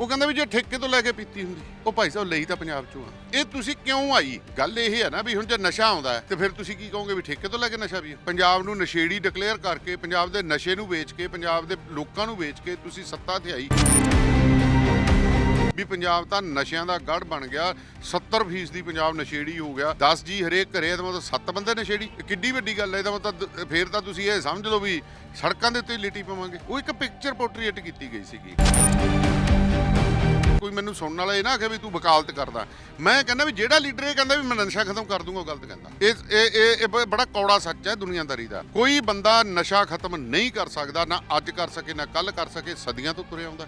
ਉਹ ਕਹਿੰਦਾ ਵੀ ਜੇ ਠੇਕੇ ਤੋਂ ਲੈ ਕੇ ਪੀਤੀ ਹੁੰਦੀ, ਉਹ ਭਾਈ ਸਾਹਿਬ ਲਈ ਤਾਂ ਪੰਜਾਬ ਚੋਂ ਆ। ਇਹ ਤੁਸੀਂ ਕਿਉਂ ਆਈ? ਗੱਲ ਇਹ ਹੈ ਨਾ ਵੀ ਹੁਣ ਜੇ ਨਸ਼ਾ ਆਉਂਦਾ ਤੇ ਫਿਰ ਤੁਸੀਂ ਕੀ ਕਹੋਗੇ ਵੀ ਠੇਕੇ ਤੋਂ ਲੈ ਕੇ ਨਸ਼ਾ ਵੀ ਪੰਜਾਬ ਨੂੰ ਨਸ਼ੇੜੀ ਡਿਕਲੇਅਰ ਕਰਕੇ, ਪੰਜਾਬ ਦੇ ਨਸ਼ੇ ਨੂੰ ਵੇਚ ਕੇ, ਪੰਜਾਬ ਦੇ ਲੋਕਾਂ ਨੂੰ ਵੇਚ ਕੇ ਤੁਸੀਂ ਸੱਤਾ ਤੇ ਆਈ। ਵੀ ਪੰਜਾਬ ਤਾਂ ਨਸ਼ਿਆਂ ਦਾ ਗੜ ਬਣ ਗਿਆ 70% ਦੀ ਪੰਜਾਬ ਨਸ਼ੇੜੀ ਹੋ ਗਿਆ। 10 ਜੀ ਹਰੇਕ ਘਰੇ ਤਾਂ ਮਤਲਬ 7 ਬੰਦੇ ਨਸ਼ੇੜੀ? ਕਿੱਡੀ ਵੱਡੀ ਗੱਲ ਹੈ, ਇਹਦਾ ਮਤਲਬ ਦ- ਫੇਰ ਤਾਂ ਤੁਸੀਂ ਇਹ ਸਮਝ ਲਓ ਵੀ ਸੜਕਾਂ ਦੇ ਉੱਤੇ ਲਿਟੀ ਪਵਾਂਗੇ। ਉਹ ਇੱਕ ਪਿਕਚਰ ਪੋਰਟਰੇਟ ਕੀਤੀ ਗਈ ਸੀਗੀ। ਕੋਈ ਮੈਨੂੰ ਸੁਣਨ ਵਾਲਾ ਇਹ ਨਾ ਆਖੇ ਵੀ ਤੂੰ ਵਕਾਲਤ ਕਰਦਾ। ਮੈਂ ਕਹਿੰਦਾ ਵੀ ਜਿਹੜਾ ਲੀਡਰ ਇਹ ਕਹਿੰਦਾ ਵੀ ਮੈਂ ਨਸ਼ਾ ਖਤਮ ਕਰ ਦੂੰਗਾ ਉਹ ਗਲਤ ਕਹਿੰਦਾ। ਇਹ ਇਹ ਇਹ- ਬੜਾ ਕੌੜਾ ਸੱਚ ਹੈ ਦੁਨੀਆਦਾਰੀ ਦਾ। ਕੋਈ ਬੰਦਾ ਨਸ਼ਾ ਖਤਮ ਨਹੀਂ ਕਰ ਸਕਦਾ ਨਾ ਅੱਜ ਕਰ ਸਕੇ ਨਾ ਕੱਲ ਕਰ ਸਕੇ ਸਦੀਆਂ ਤੋਂ ਤੁਰਿਆ ਆਉਂਦਾ।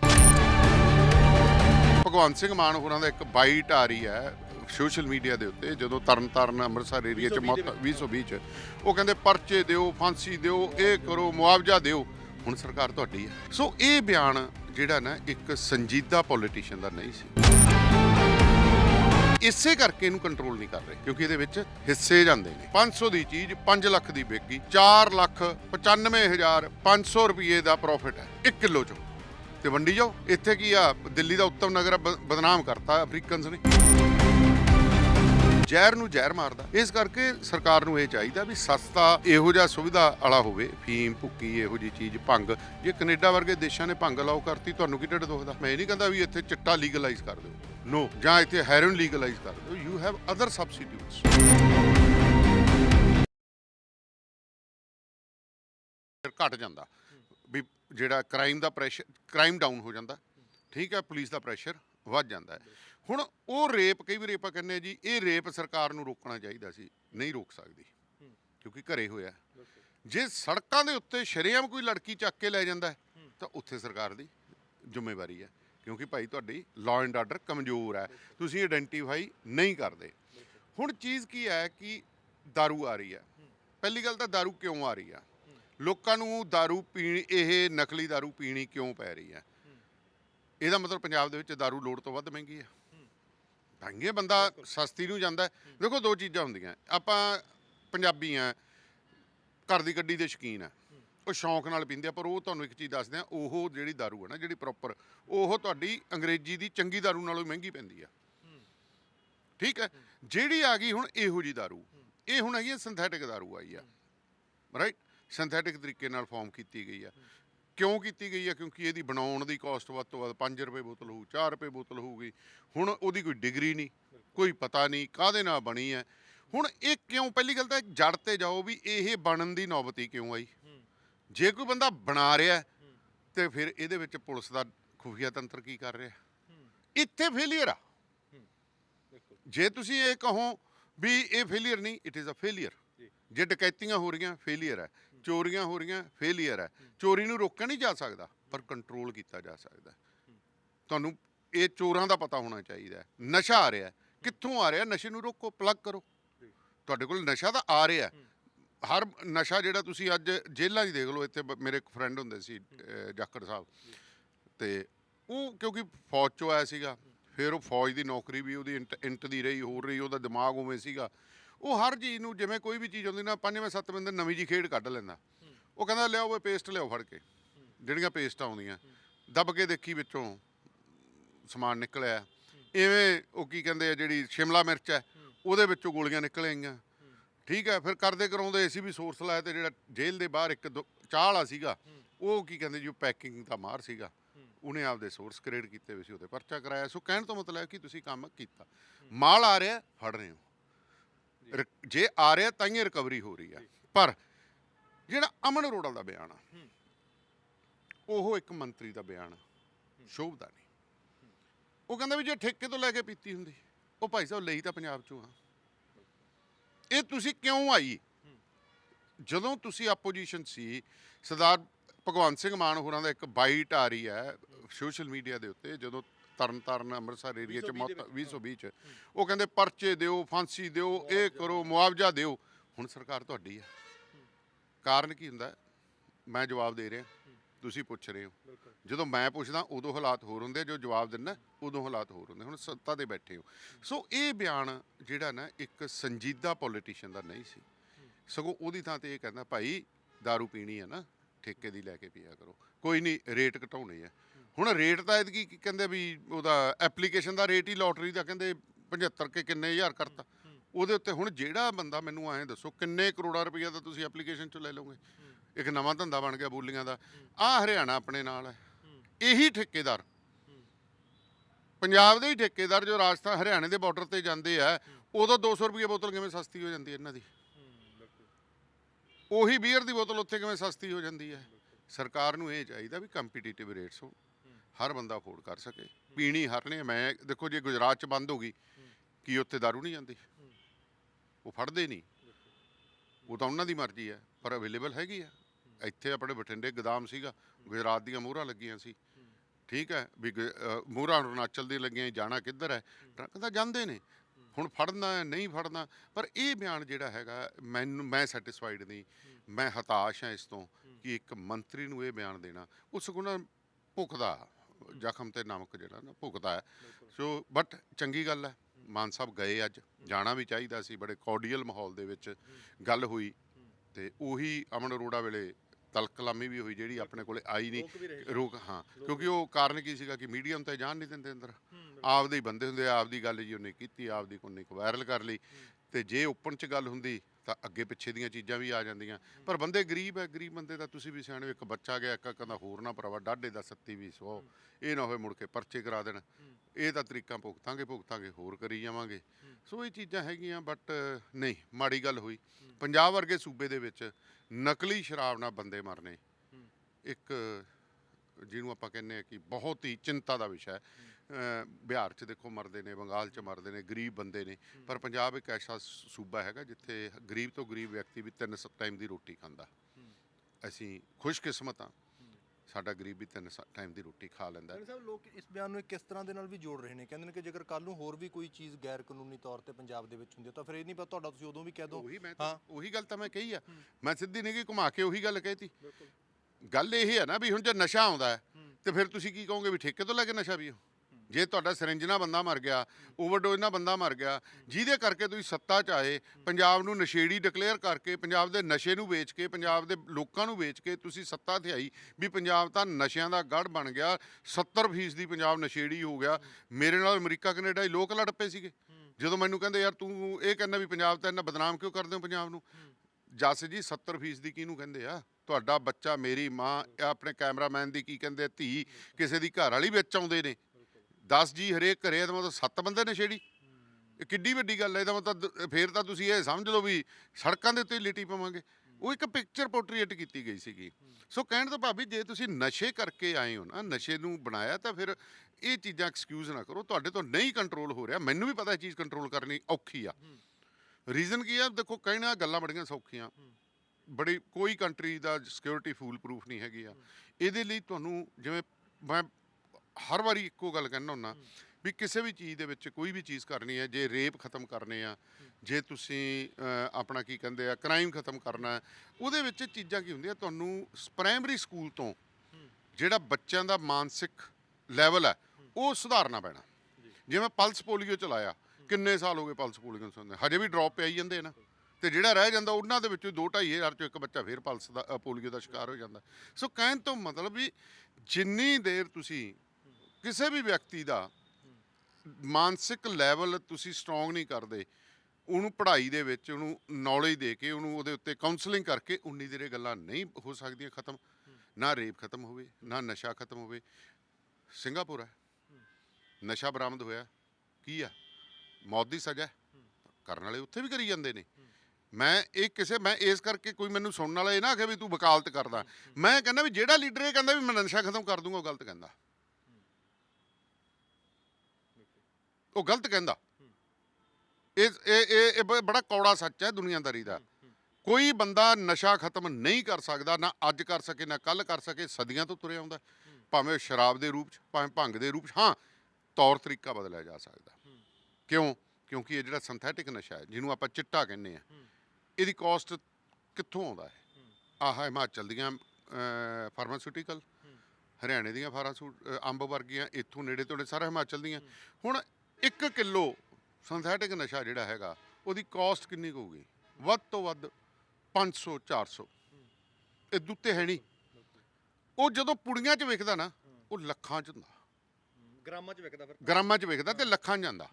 ਭਗਵੰਤ ਸਿੰਘ ਮਾਨ ਹੋਰਾਂ ਦਾ ਇੱਕ ਬਾਈਟ ਆ ਰਹੀ ਹੈ ਸੋਸ਼ਲ ਮੀਡੀਆ ਦੇ ਉੱਤੇ ਜਦੋਂ ਤਰਨਤਾਰਨ ਅੰਮ੍ਰਿਤਸਰ ਏਰੀਆ ਚ ਮੌਤ 2020 ਚ। ਉਹ ਕਹਿੰਦੇ ਪਰਚੇ ਦਿਓ ਫਾਂਸੀ ਦਿਓ ਇਹ ਕਰੋ ਮੁਆਵਜ਼ਾ ਦਿਓ। ਹੁਣ ਸਰਕਾਰ ਤੁਹਾਡੀ ਹੈ। ਸੋ ਇਹ ਬਿਆਨ ਜਿਹੜਾ ਨਾ ਇੱਕ ਸੰਜੀਦਾ ਪੋਲੀਟੀਸ਼ੀਅਨ ਦਾ ਨਹੀਂ ਸੀ। ਇਸੇ ਕਰਕੇ ਇਹਨੂੰ ਕੰਟਰੋਲ ਨਹੀਂ ਕਰ ਰਹੇ, ਕਿਉਂਕਿ ਇਹਦੇ ਵਿੱਚ ਹਿੱਸੇ ਜਾਂਦੇ ਨੇ। 500 ਦੀ ਚੀਜ਼ 5 ਲੱਖ ਦੀ ਵਿਕਗੀ 4 ਲੱਖ 95000 500 ਰੁਪਏ ਦਾ ਪ੍ਰੋਫਿਟ ਹੈ 1 ਕਿਲੋ ਚੋਂ। ਤੇ ਵੰਡੀ ਜਾਓ, ਇੱਥੇ ਕੀ ਆ, ਦਿੱਲੀ ਦਾ ਉੱਤਮ ਨਗਰ ਬ- ਬਦਨਾਮ ਕਰਤਾ ਅਫਰੀਕਨਸ ਨੇ। ਜ਼ਹਿਰ ਨੂੰ ਜ਼ਹਿਰ ਮਾਰਦਾ। ਇਸ ਕਰਕੇ ਸਰਕਾਰ ਨੂੰ ਇਹ ਚਾਹੀਦਾ ਵੀ ਸਸਤਾ ਇਹੋ ਜਿਹਾ ਸੁਵਿਧਾ ਵਾਲਾ ਹੋਵੇ, ਫੀਮ, ਭੁੱਕੀ, ਇਹੋ ਜੀ ਚੀਜ਼, ਭੰਗ। ਜੇ ਕੈਨੇਡਾ ਵਰਗੇ ਦੇਸ਼ਾਂ ਨੇ ਭੰਗ ਲਾਓ ਕਰਤੀ, ਤੁਹਾਨੂੰ ਕੀ ਢਿੱਡ ਦੁਖਦਾ? ਮੈਂ ਇਹ ਨਹੀਂ ਕਹਿੰਦਾ ਵੀ ਇੱਥੇ ਚਿੱਟਾ ਲੀਗਲਾਈਜ਼ ਕਰ ਦਿਓ। ਨੋ ਜਾਂ ਇੱਥੇ ਹੈਰੋਇਨ ਲੀਗਲਾਈਜ਼ ਕਰ ਦਿਓ। ਯੂ ਹੈਵ ਅਦਰ ਸਬਸਟੀਟਿਊਟਸ ਫਿਰ ਘਟ ਜਾਂਦਾ। ਵੀ ਜਿਹੜਾ ਕ੍ਰਾਈਮ ਦਾ ਪ੍ਰੈਸ਼ਰ ਕ੍ਰਾਈਮ ਡਾਊਨ ਹੋ ਜਾਂਦਾ। ਠੀਕ ਹੈ ਪੁਲਿਸ ਦਾ ਪ੍ਰੈਸ਼ਰ ਵੱਧ ਜਾਂਦਾ ਹੈ ਹੁਣ ਉਹ ਰੇਪ ਕਈ ਵਾਰੀ ਆਪਾਂ ਕਹਿੰਦੇ ਹਾਂ ਜੀ ਇਹ ਰੇਪ ਸਰਕਾਰ ਨੂੰ ਰੋਕਣਾ ਚਾਹੀਦਾ ਸੀ ਨਹੀਂ ਰੋਕ ਸਕਦੀ ਕਿਉਂਕਿ ਘਰੇ ਹੋਇਆ ਜੇ ਸੜਕਾਂ ਦੇ ਉੱਤੇ ਸ਼ਰੇਆਮ ਕੋਈ ਲੜਕੀ ਚੱਕ ਕੇ ਲੈ ਜਾਂਦਾ ਹੈ, ਤਾਂ ਉੱਥੇ ਸਰਕਾਰ ਦੀ ਜ਼ਿੰਮੇਵਾਰੀ ਹੈ ਕਿਉਂਕਿ ਭਾਈ ਤੁਹਾਡੀ ਲਾਅ ਐਂਡ ਆਰਡਰ ਕਮਜ਼ੋਰ ਹੈ ਤੁਸੀਂ ਆਇਡੈਂਟੀਫਾਈ ਨਹੀਂ ਕਰਦੇ ਹੁਣ ਚੀਜ਼ ਕੀ ਹੈ ਕਿ दारू ਆ ਰਹੀ ਹੈ ਪਹਿਲੀ ਗੱਲ ਤਾਂ दारू ਕਿਉਂ ਆ ਰਹੀ ਆ ਲੋਕਾਂ ਨੂੰ दारू ਪੀਣ ਇਹ ਨਕਲੀ दारू ਪੀਣੀ ਕਿਉਂ ਪੈ ਰਹੀ ਹੈ ਇਹਦਾ ਮਤਲਬ ਪੰਜਾਬ ਦੇ ਵਿੱਚ दारू ਲੋੜ ਤੋਂ ਵੱਧ ਮਹਿੰਗੀ ਹੈ ਮਹਿੰਗੇ ਬੰਦਾ ਸਸਤੀ ਨੂੰ ਜਾਂਦਾ ਹੈ। ਦੇਖੋ ਦੋ ਚੀਜ਼ਾਂ ਹੁੰਦੀਆਂ ਆਪਾਂ ਪੰਜਾਬੀ ਆ ਘਰ ਦੀ ਗੱਡੀ ਦੇ ਸ਼ਕੀਨ ਆ ਉਹ ਸ਼ੌਂਕ ਨਾਲ ਪੀਂਦੇ ਆ ਪਰ ਉਹ ਤੁਹਾਨੂੰ ਇੱਕ ਚੀਜ਼ ਦੱਸਦੇ ਆ ਉਹ ਜਿਹੜੀ दारू ਹੈ ਨਾ ਜਿਹੜੀ ਪ੍ਰੋਪਰ ਉਹ ਤੁਹਾਡੀ ਅੰਗਰੇਜ਼ੀ ਦੀ ਚੰਗੀ दारू ਨਾਲੋਂ ਮਹਿੰਗੀ ਪੈਂਦੀ ਆ ਠੀਕ ਹੈ ਜਿਹੜੀ ਆ ਗਈ ਹੁਣ ਇਹੋ ਜੀ दारू ਇਹ ਹੁਣ ਹੈਗੀ ਸਿੰਥੈਟਿਕ दारू ਆਈ ਆ ਰਾਈਟ ਸਿੰਥੈਟਿਕ ਤਰੀਕੇ ਨਾਲ ਫਾਰਮ ਕੀਤੀ ਗਈ ਆ ਕਿਉਂ ਕੀਤੀ ਗਈ ਆ? ਕਿਉਂਕਿ ਇਹਦੀ ਬਣਾਉਣ ਦੀ ਕਾਸਟ ਵੱਧ ਤੋਂ ਵੱਧ 5 ਰੁਪਏ ਬੋਤਲ ਹੋਊ 4 ਰੁਪਏ ਬੋਤਲ ਹੋਊਗੀ। ਹੁਣ ਉਹਦੀ ਕੋਈ ਡਿਗਰੀ ਨਹੀਂ ਕੋਈ ਪਤਾ ਨਹੀਂ ਕਾਹਦੇ ਨਾਲ ਬਣੀ ਹੈ। ਹੁਣ ਇਹ ਕਿਉਂ ਪਹਿਲੀ ਗੱਲ ਤਾਂ ਜੜ ਤੇ ਜਾਓ ਵੀ ਇਹ ਬਣਨ ਦੀ ਨੌਬਤੀ ਕਿਉਂ ਆਈ? ਜੇ ਕੋਈ ਬੰਦਾ ਬਣਾ ਰਿਹਾ ਹੈ, ਤੇ ਫਿਰ ਇਹਦੇ ਵਿੱਚ ਪੁਲਿਸ ਦਾ ਖੁਫੀਆ ਤੰਤਰ ਕੀ ਕਰ ਰਿਹਾ? ਇੱਥੇ ਫੇਲਿਅਰ ਆ। ਜੇ ਤੁਸੀਂ ਇਹ ਕਹੋ ਵੀ ਇਹ ਫੇਲਿਅਰ ਨਹੀਂ ਇਟ ਇਜ਼ ਅ ਫੇਲਿਅਰ ਜੇ। ਡਕੈਤੀਆਂ ਹੋ ਰਹੀਆਂ ਫੇਲਿਅਰ ਹੈ। ਚੋਰੀਆਂ ਹੋ ਰਹੀਆਂ ਫੇਲਿਅਰ ਹੈ। ਚੋਰੀ ਨੂੰ ਰੋਕਿਆ ਨਹੀਂ ਜਾ ਸਕਦਾ, ਪਰ ਕੰਟਰੋਲ ਕੀਤਾ ਜਾ ਸਕਦਾ ਤੁਹਾਨੂੰ ਇਹ ਚੋਰਾਂ ਦਾ ਪਤਾ ਹੋਣਾ ਚਾਹੀਦਾ ਨਸ਼ਾ ਆ ਰਿਹਾ ਕਿੱਥੋਂ ਆ ਰਿਹਾ? ਨਸ਼ੇ ਨੂੰ ਰੋਕੋ ਪਲੱਗ ਕਰੋ। ਤੁਹਾਡੇ ਕੋਲ ਨਸ਼ਾ ਤਾਂ ਆ ਰਿਹਾ ਹਰ ਨਸ਼ਾ ਜਿਹੜਾ ਤੁਸੀਂ ਅੱਜ ਜੇਲ੍ਹਾਂ 'ਚ ਦੇਖ ਲਓ, ਇੱਥੇ ਮੇਰੇ ਇੱਕ ਫਰੈਂਡ ਹੁੰਦੇ ਸੀ ਜਾਖੜ ਸਾਹਿਬ। ਤੇ ਉਹ ਕਿਉਂਕਿ ਫੌਜ ਚੋਂ ਆਇਆ ਸੀਗਾ, ਫਿਰ ਉਹ ਫੌਜ ਦੀ ਨੌਕਰੀ ਵੀ ਉਹਦੀ ਇੰਟ ਇੰਟ ਦੀ ਰਹੀ, ਹੋਰ ਰਹੀ, ਉਹਦਾ ਦਿਮਾਗ ਉਵੇਂ ਸੀਗਾ। ਉਹ ਹਰ ਚੀਜ਼ ਨੂੰ ਜਿਵੇਂ ਕੋਈ ਵੀ ਚੀਜ਼ ਹੁੰਦੀ ਨਾ ਪੰਜਵੇਂ ਸੱਤਵੇਂ ਦਿਨ ਨਵੀਂ ਜੀ ਖੇਡ ਕੱਢ ਲੈਂਦਾ। ਉਹ ਕਹਿੰਦਾ, ਲਿਆਓ ਓਏ ਪੇਸਟ ਲਿਆਓ ਫੜ ਕੇ। ਜਿਹੜੀਆਂ ਪੇਸਟਾਂ ਆਉਂਦੀਆਂ। ਦੱਬ ਕੇ ਦੇਖੀ ਵਿੱਚੋਂ ਸਮਾਨ ਨਿਕਲਿਆ। ਐਵੇਂ ਉਹ ਕੀ ਕਹਿੰਦੇ ਆ, ਜਿਹੜੀ ਸ਼ਿਮਲਾ ਮਿਰਚ ਹੈ, ਉਹਦੇ ਵਿੱਚੋਂ ਗੋਲੀਆਂ ਨਿਕਲ ਆਈਆਂ। ਠੀਕ ਹੈ, ਫਿਰ ਕਰਦੇ ਕਰਾਉਂਦੇ ਅਸੀਂ ਵੀ ਸੋਰਸ ਲਾਇਆ ਤੇ ਜਿਹੜਾ ਜੇਲ੍ਹ ਦੇ ਬਾਹਰ ਇੱਕ ਦੋ- ਚਾਹ ਵਾਲਾ ਸੀਗਾ, ਉਹ ਕੀ ਕਹਿੰਦੇ ਜੀ ਪੈਕਿੰਗ ਦਾ ਮਾਰ ਸੀਗਾ। ਉਹਨੇ ਆਪਦੇ ਸੋਰਸ ਕ੍ਰੀਏਟ ਕੀਤੇ ਹੋਏ ਸੀ, ਉਹਦੇ ਪਰਚਾ ਕਰਾਇਆ। ਸੋ ਕਹਿਣ ਤੋਂ ਮਤਲਬ ਹੈ ਕਿ ਤੁਸੀਂ ਕੰਮ ਕੀਤਾ। ਮਾਲ ਆ ਰਿਹਾ, ਫੜ ਰਹੇ ਹੋ। ਜੇ ਆ ਰਿਹਾ ਤਾਂ ਹੀ ਰਿਕਵਰੀ ਹੋ ਰਹੀ ਆ ਪਰ ਜਿਹੜਾ ਅਮਨ ਅਰੋੜਾ ਦਾ ਬਿਆਨ ਆ ਉਹ ਇੱਕ ਮੰਤਰੀ ਦਾ ਬਿਆਨ ਆ ਸ਼ੋਭਦਾ ਨਹੀਂ। ਉਹ ਕਹਿੰਦਾ ਵੀ ਜੇ ਠੇਕੇ ਤੋਂ ਲੈ ਕੇ ਪੀਤੀ ਹੁੰਦੀ ਉਹ ਭਾਈ ਸਾਹਿਬ ਲਈ ਤਾਂ ਪੰਜਾਬ ਚੋਂ ਆ। ਇਹ ਤੁਸੀਂ ਕਿਉਂ ਆਈ? ਜਦੋਂ ਤੁਸੀਂ ਆਪੋਜੀਸ਼ਨ ਸੀ ਸਰਦਾਰ ਭਗਵੰਤ ਸਿੰਘ ਮਾਨ ਹੋਰਾਂ ਦਾ ਇੱਕ ਬਾਈਟ ਆ ਰਹੀ ਹੈ ਸੋਸ਼ਲ ਮੀਡੀਆ ਦੇ ਉੱਤੇ ਜਦੋਂ ਤਰਨਤਾਰਨ ਅੰਮ੍ਰਿਤਸਰ ਏਰੀਆ ਚ ਮੌਤ 2020 ਚ। ਉਹ ਕਹਿੰਦੇ ਪਰਚੇ ਦਿਓ ਫਾਂਸੀ ਦਿਓ ਇਹ ਕਰੋ ਮੁਆਵਜ਼ਾ ਦਿਓ। ਹੁਣ ਸਰਕਾਰ ਤੁਹਾਡੀ ਹੈ ਕਾਰਨ ਕੀ ਹੁੰਦਾ? ਮੈਂ ਜਵਾਬ ਦੇ ਰਿਹਾ। ਤੁਸੀਂ ਪੁੱਛ ਰਹੇ ਹੋ। ਜਦੋਂ ਮੈਂ ਪੁੱਛਦਾ ਉਦੋਂ ਹਾਲਾਤ ਹੋਰ ਹੁੰਦੇ ਜੋ ਜਵਾਬ ਦਿੰਦਾ ਉਦੋਂ ਹਾਲਾਤ ਹੋਰ ਹੁੰਦੇ ਹੁਣ ਸੱਤਾ ਤੇ ਬੈਠੇ ਹੋ। ਸੋ ਇਹ ਬਿਆਨ ਜਿਹੜਾ ਨਾ ਇੱਕ ਸੰਜੀਦਾ ਪੋਲੀਟੀਸ਼ੀਅਨ ਦਾ ਨਹੀਂ ਸੀ। ਸਗੋਂ ਉਹਦੀ ਥਾਂ ਤੇ ਇਹ ਕਹਿੰਦਾ ਭਾਈ दारू ਪੀਣੀ ਹੈ ਨਾ ਠੇਕੇ ਦੀ ਲੈ ਕੇ ਪੀਆ ਕਰੋ। ਕੋਈ ਨਹੀਂ ਰੇਟ ਘਟਾਉਣੇ ਆ। ਹੁਣ ਰੇਟ ਤਾਂ ਇਹਦੀ ਕੀ ਕਹਿੰਦੇ ਵੀ ਉਹਦਾ ਐਪਲੀਕੇਸ਼ਨ ਦਾ ਰੇਟ ਹੀ ਲੋਟਰੀ ਦਾ ਕਹਿੰਦੇ 75 ਕੇ ਕਿੰਨੇ ਹਜ਼ਾਰ ਕਰਤਾ। ਉਹਦੇ ਉੱਤੇ ਹੁਣ ਜਿਹੜਾ ਬੰਦਾ ਮੈਨੂੰ ਐਂ ਦੱਸੋ ਕਿੰਨੇ ਕਰੋੜਾ ਰੁਪਈਆ ਦਾ ਤੁਸੀਂ ਐਪਲੀਕੇਸ਼ਨ ਚ ਲੈ ਲਓਗੇ। ਇੱਕ ਨਵਾਂ ਧੰਦਾ ਬਣ ਗਿਆ ਬੋਲੀਆਂ ਦਾ। ਆ ਹਰਿਆਣਾ ਆਪਣੇ ਨਾਲ ਹੈ। ਇਹੀ ਠੇਕੇਦਾਰ। ਪੰਜਾਬ ਦੇ ਹੀ ਠੇਕੇਦਾਰ ਜੋ ਰਾਜਸਥਾਨ, ਹਰਿਆਣੇ ਦੇ ਬਾਰਡਰ ਤੇ ਜਾਂਦੇ ਆ, ਉਦੋਂ 200 ਰੁਪਏ ਬੋਤਲ ਕਿਵੇਂ ਸਸਤੀ ਹੋ ਜਾਂਦੀ ਹੈ ਇਹਨਾਂ ਦੀ? ਉਹੀ ਬੀਅਰ ਦੀ ਬੋਤਲ ਉੱਥੇ ਕਿਵੇਂ ਸਸਤੀ ਹੋ ਜਾਂਦੀ ਹੈ? ਸਰਕਾਰ ਨੂੰ ਇਹ ਚਾਹੀਦਾ ਵੀ ਕੰਪੀਟੀਟਿਵ ਰੇਟਸ ਹੋ ਹਰ ਬੰਦਾ ਅਫੋਰਡ ਕਰ ਸਕੇ। ਪੀਣੀ ਹਰ ਨੇ ਮੈਂ ਦੇਖੋ ਜੇ ਗੁਜਰਾਤ ਚ ਬੰਦ ਹੋ ਗਈ ਕੀ ਉੱਥੇ ਦਾਰੂ ਨਹੀਂ ਜਾਂਦੀ? ਉਹ ਫੜਦੇ ਨਹੀਂ। ਉਹ ਤਾਂ ਉਹਨਾਂ ਦੀ ਮਰਜ਼ੀ ਹੈ ਪਰ ਅਵੇਲੇਬਲ ਹੈਗੀ ਆ ਇੱਥੇ ਆਪਣੇ ਬਠਿੰਡੇ ਗੋਦਾਮ ਸੀਗਾ ਗੁਜਰਾਤ ਦੀਆਂ ਮੋਹਰਾਂ ਲੱਗੀਆਂ ਸੀ। ਠੀਕ ਹੈ ਵੀ ਗ- ਮੋਹਰਾਂ ਅਰੁਣਾਚਲ ਦੀ ਲੱਗੀਆਂ ਜਾਣਾ ਕਿੱਧਰ ਹੈ? ਟਰੱਕ ਤਾਂ ਜਾਂਦੇ ਨੇ। ਹੁਣ ਫੜਨਾ ਹੈ, ਨਹੀਂ ਫੜਨਾ ਪਰ ਇਹ ਬਿਆਨ ਜਿਹੜਾ ਹੈਗਾ ਮੈਨੂੰ ਮੈਂ ਸੈਟੀਸਫਾਈਡ ਨਹੀਂ। ਮੈਂ ਹਤਾਸ਼ ਹਾਂ ਇਸ ਤੋਂ ਕਿ ਇੱਕ ਮੰਤਰੀ ਨੂੰ ਇਹ ਬਿਆਨ ਦੇਣਾ ਉਸ ਗੁਣਾ ਭੁੱਖਦਾ। ਜ਼ਖਮ ਤੇ ਨਮਕ ਜਿਹੜਾ ਨਾ ਭੁਗਦਾ ਹੈ। ਸੋ ਬਟ ਚੰਗੀ ਗੱਲ ਹੈ। ਮਾਨ ਸਾਹਿਬ ਗਏ ਅੱਜ। ਜਾਣਾ ਵੀ ਚਾਹੀਦਾ ਸੀ ਬੜੇ ਕੋਡੀਅਲ ਮਾਹੌਲ ਦੇ ਵਿੱਚ ਗੱਲ ਹੋਈ। ਤੇ ਉਹੀ ਅਮਨ ਅਰੋੜਾ ਵੇਲੇ ਤਲਕਲਾਮੀ ਵੀ ਹੋਈ ਜਿਹੜੀ ਆਪਣੇ ਕੋਲੇ ਆਈ ਨਹੀਂ। ਰੋਕ ਹਾਂ। ਕਿਉਂਕਿ ਉਹ ਕਾਰਨ ਕੀ ਸੀਗਾ ਕਿ ਮੀਡੀਅਮ ਤੇ ਜਾਣ ਨਹੀਂ ਦਿੰਦੇ ਅੰਦਰ। ਆਪਦੇ ਹੀ ਬੰਦੇ ਹੁੰਦੇ ਆਪਦੀ ਗੱਲ ਜੀ ਉਹਨੇ ਕੀਤੀ ਆਪਦੀ ਕੋਨੇ ਕੋ ਵਾਇਰਲ ਕਰ ਲਈ। ਤੇ ਜੇ ਓਪਨ ਚ ਗੱਲ ਹੁੰਦੀ ਤਾਂ ਅੱਗੇ ਪਿੱਛੇ ਦੀਆਂ ਚੀਜ਼ਾਂ ਵੀ ਆ ਜਾਂਦੀਆਂ। ਪਰ ਬੰਦੇ ਗਰੀਬ ਹੈ ਗਰੀਬ ਬੰਦੇ ਦਾ ਤੁਸੀਂ ਵੀ ਸਿਆਣੇ ਹੋ, ਇੱਕ ਬੱਚਾ ਗਿਆ ਇੱਕ ਕਹਿੰਦਾ ਹੋਰ ਨਾ ਭਰਾਵਾ ਡਾਢੇ ਦਾ ਸੱਤੀ ਵੀ ਸੌ। ਇਹ ਨਾ ਹੋਏ ਮੁੜ ਕੇ ਪਰਚੇ ਕਰਾ ਦੇਣ। ਇਹ ਤਾਂ ਤਰੀਕਾਂ ਭੁਗਤਾਂਗੇ ਭੁਗਤਾਂਗੇ ਹੋਰ ਕਰੀ ਜਾਵਾਂਗੇ। ਸੋ ਇਹ ਚੀਜ਼ਾਂ ਹੈਗੀਆਂ ਬਟ ਨਹੀਂ ਮਾੜੀ ਗੱਲ ਹੋਈ। ਪੰਜਾਬ ਵਰਗੇ ਸੂਬੇ ਦੇ ਵਿੱਚ ਨਕਲੀ ਸ਼ਰਾਬ ਨਾਲ ਬੰਦੇ ਮਰਨੇ। ਇੱਕ ਜਿਹਨੂੰ ਆਪਾਂ ਕਹਿੰਦੇ ਆ ਕਿ ਬਹੁਤ ਹੀ ਚਿੰਤਾ ਦਾ ਵਿਸ਼ਾ ਹੈ। ਬਿਹਾਰ 'ਚ ਦੇਖੋ ਮਰਦੇ ਨੇ ਬੰਗਾਲ 'ਚ ਮਰਦੇ ਨੇ ਗਰੀਬ ਬੰਦੇ ਨੇ। ਪਰ ਪੰਜਾਬ ਇੱਕ ਐਸਾ ਸੂਬਾ ਹੈਗਾ ਜਿੱਥੇ ਗਰੀਬ ਤੋਂ ਗਰੀਬ ਵਿਅਕਤੀ ਵੀ ਤਿੰਨ ਟਾਈਮ ਦੀ ਰੋਟੀ ਖਾਂਦਾ। ਅਸੀਂ ਖੁਸ਼ਕਿਸਮਤ ਹਾਂ ਸਾਡਾ ਗਰੀਬ ਵੀ ਤਿੰਨ ਟਾਈਮ ਦੀ ਰੋਟੀ ਖਾ ਲੈਂਦਾ। ਸਰ ਸਾਹਿਬ ਲੋਕ ਇਸ ਬਿਆਨ ਨੂੰ ਕਿਸ ਤਰ੍ਹਾਂ ਦੇ ਨਾਲ ਵੀ ਜੋੜ ਰਹੇ ਨੇ? ਕਹਿੰਦੇ ਨੇ ਕਿ ਜੇਕਰ ਕੱਲ ਨੂੰ ਹੋਰ ਵੀ ਕੋਈ ਚੀਜ਼ ਗੈਰ ਕਾਨੂੰਨੀ ਤੌਰ ਤੇ ਪੰਜਾਬ ਦੇ ਵਿੱਚ ਹੁੰਦੀ ਹੈ ਤਾਂ ਫਿਰ ਇਹ ਨਹੀਂ ਪਤਾ ਤੁਹਾਡਾ ਤੁਸੀਂ ਉਦੋਂ ਵੀ ਕਹਿ ਦਿਓ। ਉਹੀ ਮੈਂ ਹਾਂ। ਉਹੀ ਗੱਲ ਤਾਂ ਮੈਂ ਕਹੀ ਆ। ਮੈਂ ਸਿੱਧੀ ਨਹੀਂ ਕਿ ਘੁਮਾ ਕੇ ਉਹੀ ਗੱਲ ਕਹੀਤੀ। ਗੱਲ ਇਹ ਹੈ ਨਾ ਵੀ ਹੁਣ ਜੇ ਨਸ਼ਾ ਆਉਂਦਾ ਹੈ ਤੇ ਫਿਰ ਤੁਸੀਂ ਕੀ ਕਹੋਗੇ ਵੀ ਠੇਕੇ ਤੋਂ ਲੈ ਕੇ ਨਸ਼ਾ ਪੀਓ? ਜੇ ਤੁਹਾਡਾ ਸਿਰੰਜਨਾ ਬੰਦਾ ਮਰ ਗਿਆ ਓਵਰਡੋਜ਼ ਨਾਲ ਬੰਦਾ ਮਰ ਗਿਆ ਜਿਹਦੇ ਕਰਕੇ ਤੁਸੀਂ ਸੱਤਾ ਚ ਆਏ ਪੰਜਾਬ ਨੂੰ ਨਸ਼ੇੜੀ ਡਿਕਲੇਅਰ ਕਰਕੇ ਪੰਜਾਬ ਦੇ ਨਸ਼ੇ ਨੂੰ ਵੇਚ ਕੇ ਪੰਜਾਬ ਦੇ ਲੋਕਾਂ ਨੂੰ ਵੇਚ ਕੇ ਤੁਸੀਂ ਸੱਤਾ ਤੇ ਆਈ ਵੀ ਪੰਜਾਬ ਤਾਂ ਨਸ਼ਿਆਂ ਦਾ ਗੜ ਬਣ ਗਿਆ 70% ਦੀ ਪੰਜਾਬ ਨਸ਼ੇੜੀ ਹੋ ਗਿਆ। ਮੇਰੇ ਨਾਲ ਅਮਰੀਕਾ ਕੈਨੇਡਾ ਹੀ ਲੋਕ ਲੜ ਪਏ ਸੀਗੇ। ਜਦੋਂ ਮੈਨੂੰ ਕਹਿੰਦੇ ਯਾਰ ਤੂੰ ਇਹ ਕਹਿੰਦਾ ਵੀ ਪੰਜਾਬ ਤਾਂ ਇੰਨਾ ਬਦਨਾਮ ਕਿਉਂ ਕਰਦੇ ਹੋ ਪੰਜਾਬ ਨੂੰ? ਜੱਸ ਜੀ 70% ਦੀ ਕਿਹਨੂੰ ਕਹਿੰਦੇ ਆ? ਤੁਹਾਡਾ ਬੱਚਾ ਮੇਰੀ ਮਾਂ ਇਹ ਆਪਣੇ ਕੈਮਰਾਮੈਨ ਦੀ ਕੀ ਕਹਿੰਦੇ ਆ, ਧੀ ਕਿਸੇ ਦੀ ਘਰ ਵਾਲੀ ਵਿੱਚ ਆਉਂਦੇ ਨੇ। 10 ਜੀ ਹਰੇਕ ਘਰੇ ਇਹਦਾ ਮਤਲਬ 7 ਬੰਦੇ ਨੇ ਛੇੜੀ। ਇਹ ਕਿੱਡੀ ਵੱਡੀ ਗੱਲ ਹੈ ਇਹਦਾ ਮਤਲਬ ਦ- ਫੇਰ ਤਾਂ ਤੁਸੀਂ ਇਹ ਸਮਝ ਲਓ ਵੀ ਸੜਕਾਂ ਦੇ ਉੱਤੇ ਹੀ ਲਿਟੀ ਪਵਾਂਗੇ। ਉਹ ਇੱਕ ਪਿਕਚਰ ਪੋਰਟਰੇਟ ਕੀਤੀ ਗਈ ਸੀਗੀ। ਸੋ ਕਹਿਣ ਤੋਂ ਭਾਬੀ ਜੇ ਤੁਸੀਂ ਨਸ਼ੇ ਕਰਕੇ ਆਏ ਹੋ ਨਾ ਨਸ਼ੇ ਨੂੰ ਬਣਾਇਆ ਤਾਂ ਫਿਰ ਇਹ ਚੀਜ਼ਾਂ ਐਕਸਕਿਊਜ਼ ਨਾ ਕਰੋ। ਤੁਹਾਡੇ ਤੋਂ ਨਹੀਂ ਕੰਟਰੋਲ ਹੋ ਰਿਹਾ। ਮੈਨੂੰ ਵੀ ਪਤਾ ਇਹ ਚੀਜ਼ ਕੰਟਰੋਲ ਕਰਨੀ ਔਖੀ ਆ। ਰੀਜ਼ਨ ਕੀ ਆ? ਦੇਖੋ ਕਹਿਣਾ ਗੱਲਾਂ ਬੜੀਆਂ ਸੌਖੀਆਂ। ਬੜੀ, ਕੋਈ ਕੰਟਰੀ ਦਾ ਸਿਕਿਉਰਿਟੀ ਫੂਲ ਪ੍ਰੂਫ ਨਹੀਂ ਹੈਗੀ ਆ। ਇਹਦੇ ਲਈ ਤੁਹਾਨੂੰ ਜਿਵੇਂ ਮੈਂ ਹਰ ਵਾਰੀ ਇੱਕੋ ਗੱਲ ਕਹਿਣਾ ਹੁੰਦਾ ਵੀ ਕਿਸੇ ਵੀ ਚੀਜ਼ ਦੇ ਵਿੱਚ ਕੋਈ ਵੀ ਚੀਜ਼ ਕਰਨੀ ਹੈ, ਜੇ ਰੇਪ ਖਤਮ ਕਰਨੇ ਆ, ਜੇ ਤੁਸੀਂ ਆਪਣਾ ਕੀ ਕਹਿੰਦੇ ਆ ਕ੍ਰਾਈਮ ਖਤਮ ਕਰਨਾ ਉਹਦੇ ਵਿੱਚ ਚੀਜ਼ਾਂ ਕੀ ਹੁੰਦੀਆਂ, ਤੁਹਾਨੂੰ ਪ੍ਰਾਇਮਰੀ ਸਕੂਲ ਤੋਂ ਜਿਹੜਾ ਬੱਚਿਆਂ ਦਾ ਮਾਨਸਿਕ ਲੈਵਲ ਹੈ, ਉਹ ਸੁਧਾਰਨਾ ਪੈਣਾ। ਜਿਵੇਂ ਪਲਸ ਪੋਲੀਓ ਚਲਾਇਆ, ਕਿੰਨੇ ਸਾਲ ਹੋ ਗਏ ਪਲਸ ਪੋਲੀਓ ਸੁਣਦੇ, ਹਜੇ ਵੀ ਡ੍ਰੌਪ ਆਈ ਜਾਂਦੇ ਨਾ। ਤੇ ਜਿਹੜਾ ਰਹਿ ਜਾਂਦਾ ਉਹਨਾਂ ਦੇ ਵਿੱਚੋਂ 2 ਹਜ਼ਾਰ ਚੋਂ ਇੱਕ ਬੱਚਾ ਫੇਰ ਪਲਸ ਦਾ ਅ, ਪੋਲੀਓ ਦਾ ਸ਼ਿਕਾਰ ਹੋ ਜਾਂਦਾ। ਸੋ ਕਹਿਣ ਤੋਂ ਮਤਲਬ ਵੀ ਜਿੰਨੀ ਦੇਰ ਤੁਸੀਂ ਕਿਸੇ ਵੀ ਵਿਅਕਤੀ ਦਾ ਮਾਨਸਿਕ ਲੈਵਲ ਤੁਸੀਂ ਸਟਰੋਂਗ ਨਹੀਂ ਕਰਦੇ ਉਹਨੂੰ ਪੜ੍ਹਾਈ ਦੇ ਵਿੱਚ ਉਹਨੂੰ ਨੌਲੇਜ ਦੇ ਕੇ ਉਹਨੂੰ ਉਹਦੇ ਉੱਤੇ ਕਾਉਂਸਲਿੰਗ ਕਰਕੇ ਉਨੀ ਦੇਰ ਇਹ ਗੱਲਾਂ ਨਹੀਂ ਹੋ ਸਕਦੀਆਂ ਖਤਮ। ਨਾ ਰੇਪ ਖਤਮ ਹੋਵੇ ਨਾ ਨਸ਼ਾ ਖਤਮ ਹੋਵੇ। ਸਿੰਗਾਪੁਰ ਹੈ। ਨਸ਼ਾ ਬਰਾਮਦ ਹੋਇਆ। ਕੀ ਆ ਮੌਤ ਦੀ ਸਜ਼ਾ ਹੈ। ਕਰਨ ਵਾਲੇ ਉੱਥੇ ਵੀ ਕਰੀ ਜਾਂਦੇ ਨੇ। ਮੈਂ ਇਹ ਕਿਸੇ, ਮੈਂ ਇਸ ਕਰਕੇ ਕੋਈ ਮੈਨੂੰ ਸੁਣਨ ਵਾਲਾ ਇਹ ਨਾ ਆਖੇ ਵੀ ਤੂੰ ਵਕਾਲਤ ਕਰਦਾ। ਮੈਂ ਕਹਿੰਦਾ ਵੀ ਜਿਹੜਾ ਲੀਡਰ ਇਹ ਕਹਿੰਦਾ ਵੀ ਮੈਂ ਨਸ਼ਾ ਖਤਮ ਕਰ ਦੂੰਗਾ, ਉਹ ਗਲਤ ਕਹਿੰਦਾ। ਉਹ ਗਲਤ ਕਹਿੰਦਾ। ਇਹ ਇਹ ਇਹ ਬੜਾ ਕੌੜਾ ਸੱਚ ਹੈ ਦੁਨੀਆਦਾਰੀ ਦਾ। ਕੋਈ ਬੰਦਾ ਨਸ਼ਾ ਖਤਮ ਨਹੀਂ ਕਰ ਸਕਦਾ, ਨਾ ਅੱਜ ਕਰ ਸਕੇ, ਨਾ ਕੱਲ ਕਰ ਸਕੇ, ਸਦੀਆਂ ਤੋਂ ਤੁਰਿਆ ਆਉਂਦਾ। ਭਾਵੇਂ ਉਹ ਸ਼ਰਾਬ ਦੇ ਰੂਪ ਚ, ਭਾਵੇਂ ਭੰਗ ਦੇ ਰੂਪ ਚ, ਹਾਂ, ਤੌਰ ਤਰੀਕਾ ਬਦਲਿਆ ਜਾ ਸਕਦਾ। ਕਿਉਂ? ਕਿਉਂਕਿ ਇਹ ਜਿਹੜਾ ਸਿੰਥੈਟਿਕ ਨਸ਼ਾ ਹੈ, ਜਿਹਨੂੰ ਆਪਾਂ ਚਿੱਟਾ ਕਹਿੰਦੇ ਆ ਇਹਦੀ ਕਾਸਟ ਕਿੱਥੋਂ ਆਉਂਦਾ ਹੈ ਆਹ ਹਿਮਾਚਲ ਦੀਆਂ ਫਾਰਮਾਸਿਊਟੀਕਲ ਹਰਿਆਣੇ ਦੀਆਂ ਫਾਰਾਸੂ ਅ, ਅੰਬ ਵਰਗੀਆਂ ਇੱਥੋਂ ਨੇੜੇ ਤੇੜੇ ਸਾਰਾ ਹਿਮਾਚਲ ਦੀਆਂ। ਹੁਣ 1 ਕਿਲੋ ਸਿੰਥੈਟਿਕ ਨਸ਼ਾ ਜਿਹੜਾ ਹੈਗਾ ਉਹਦੀ ਕਾਸਟ ਕਿੰਨੀ ਹੋਊਗੀ? ਵੱਧ ਤੋਂ ਵੱਧ 500 400 ਇਹ ਦੁੱਤੇ ਹੈ ਨਹੀਂ। ਉਹ ਜਦੋਂ ਪੁੜੀਆਂ 'ਚ ਵਿਕਦਾ ਨਾ ਉਹ ਲੱਖਾਂ ਚ ਹੁੰਦਾ। ਗ੍ਰਾਮਾਂ 'ਚ ਵਿਕਦਾ ਫਿਰ। ਗ੍ਰਾਮਾਂ ਚ ਵਿਕਦਾ ਤੇ ਲੱਖਾਂ ਚ ਜਾਂਦਾ।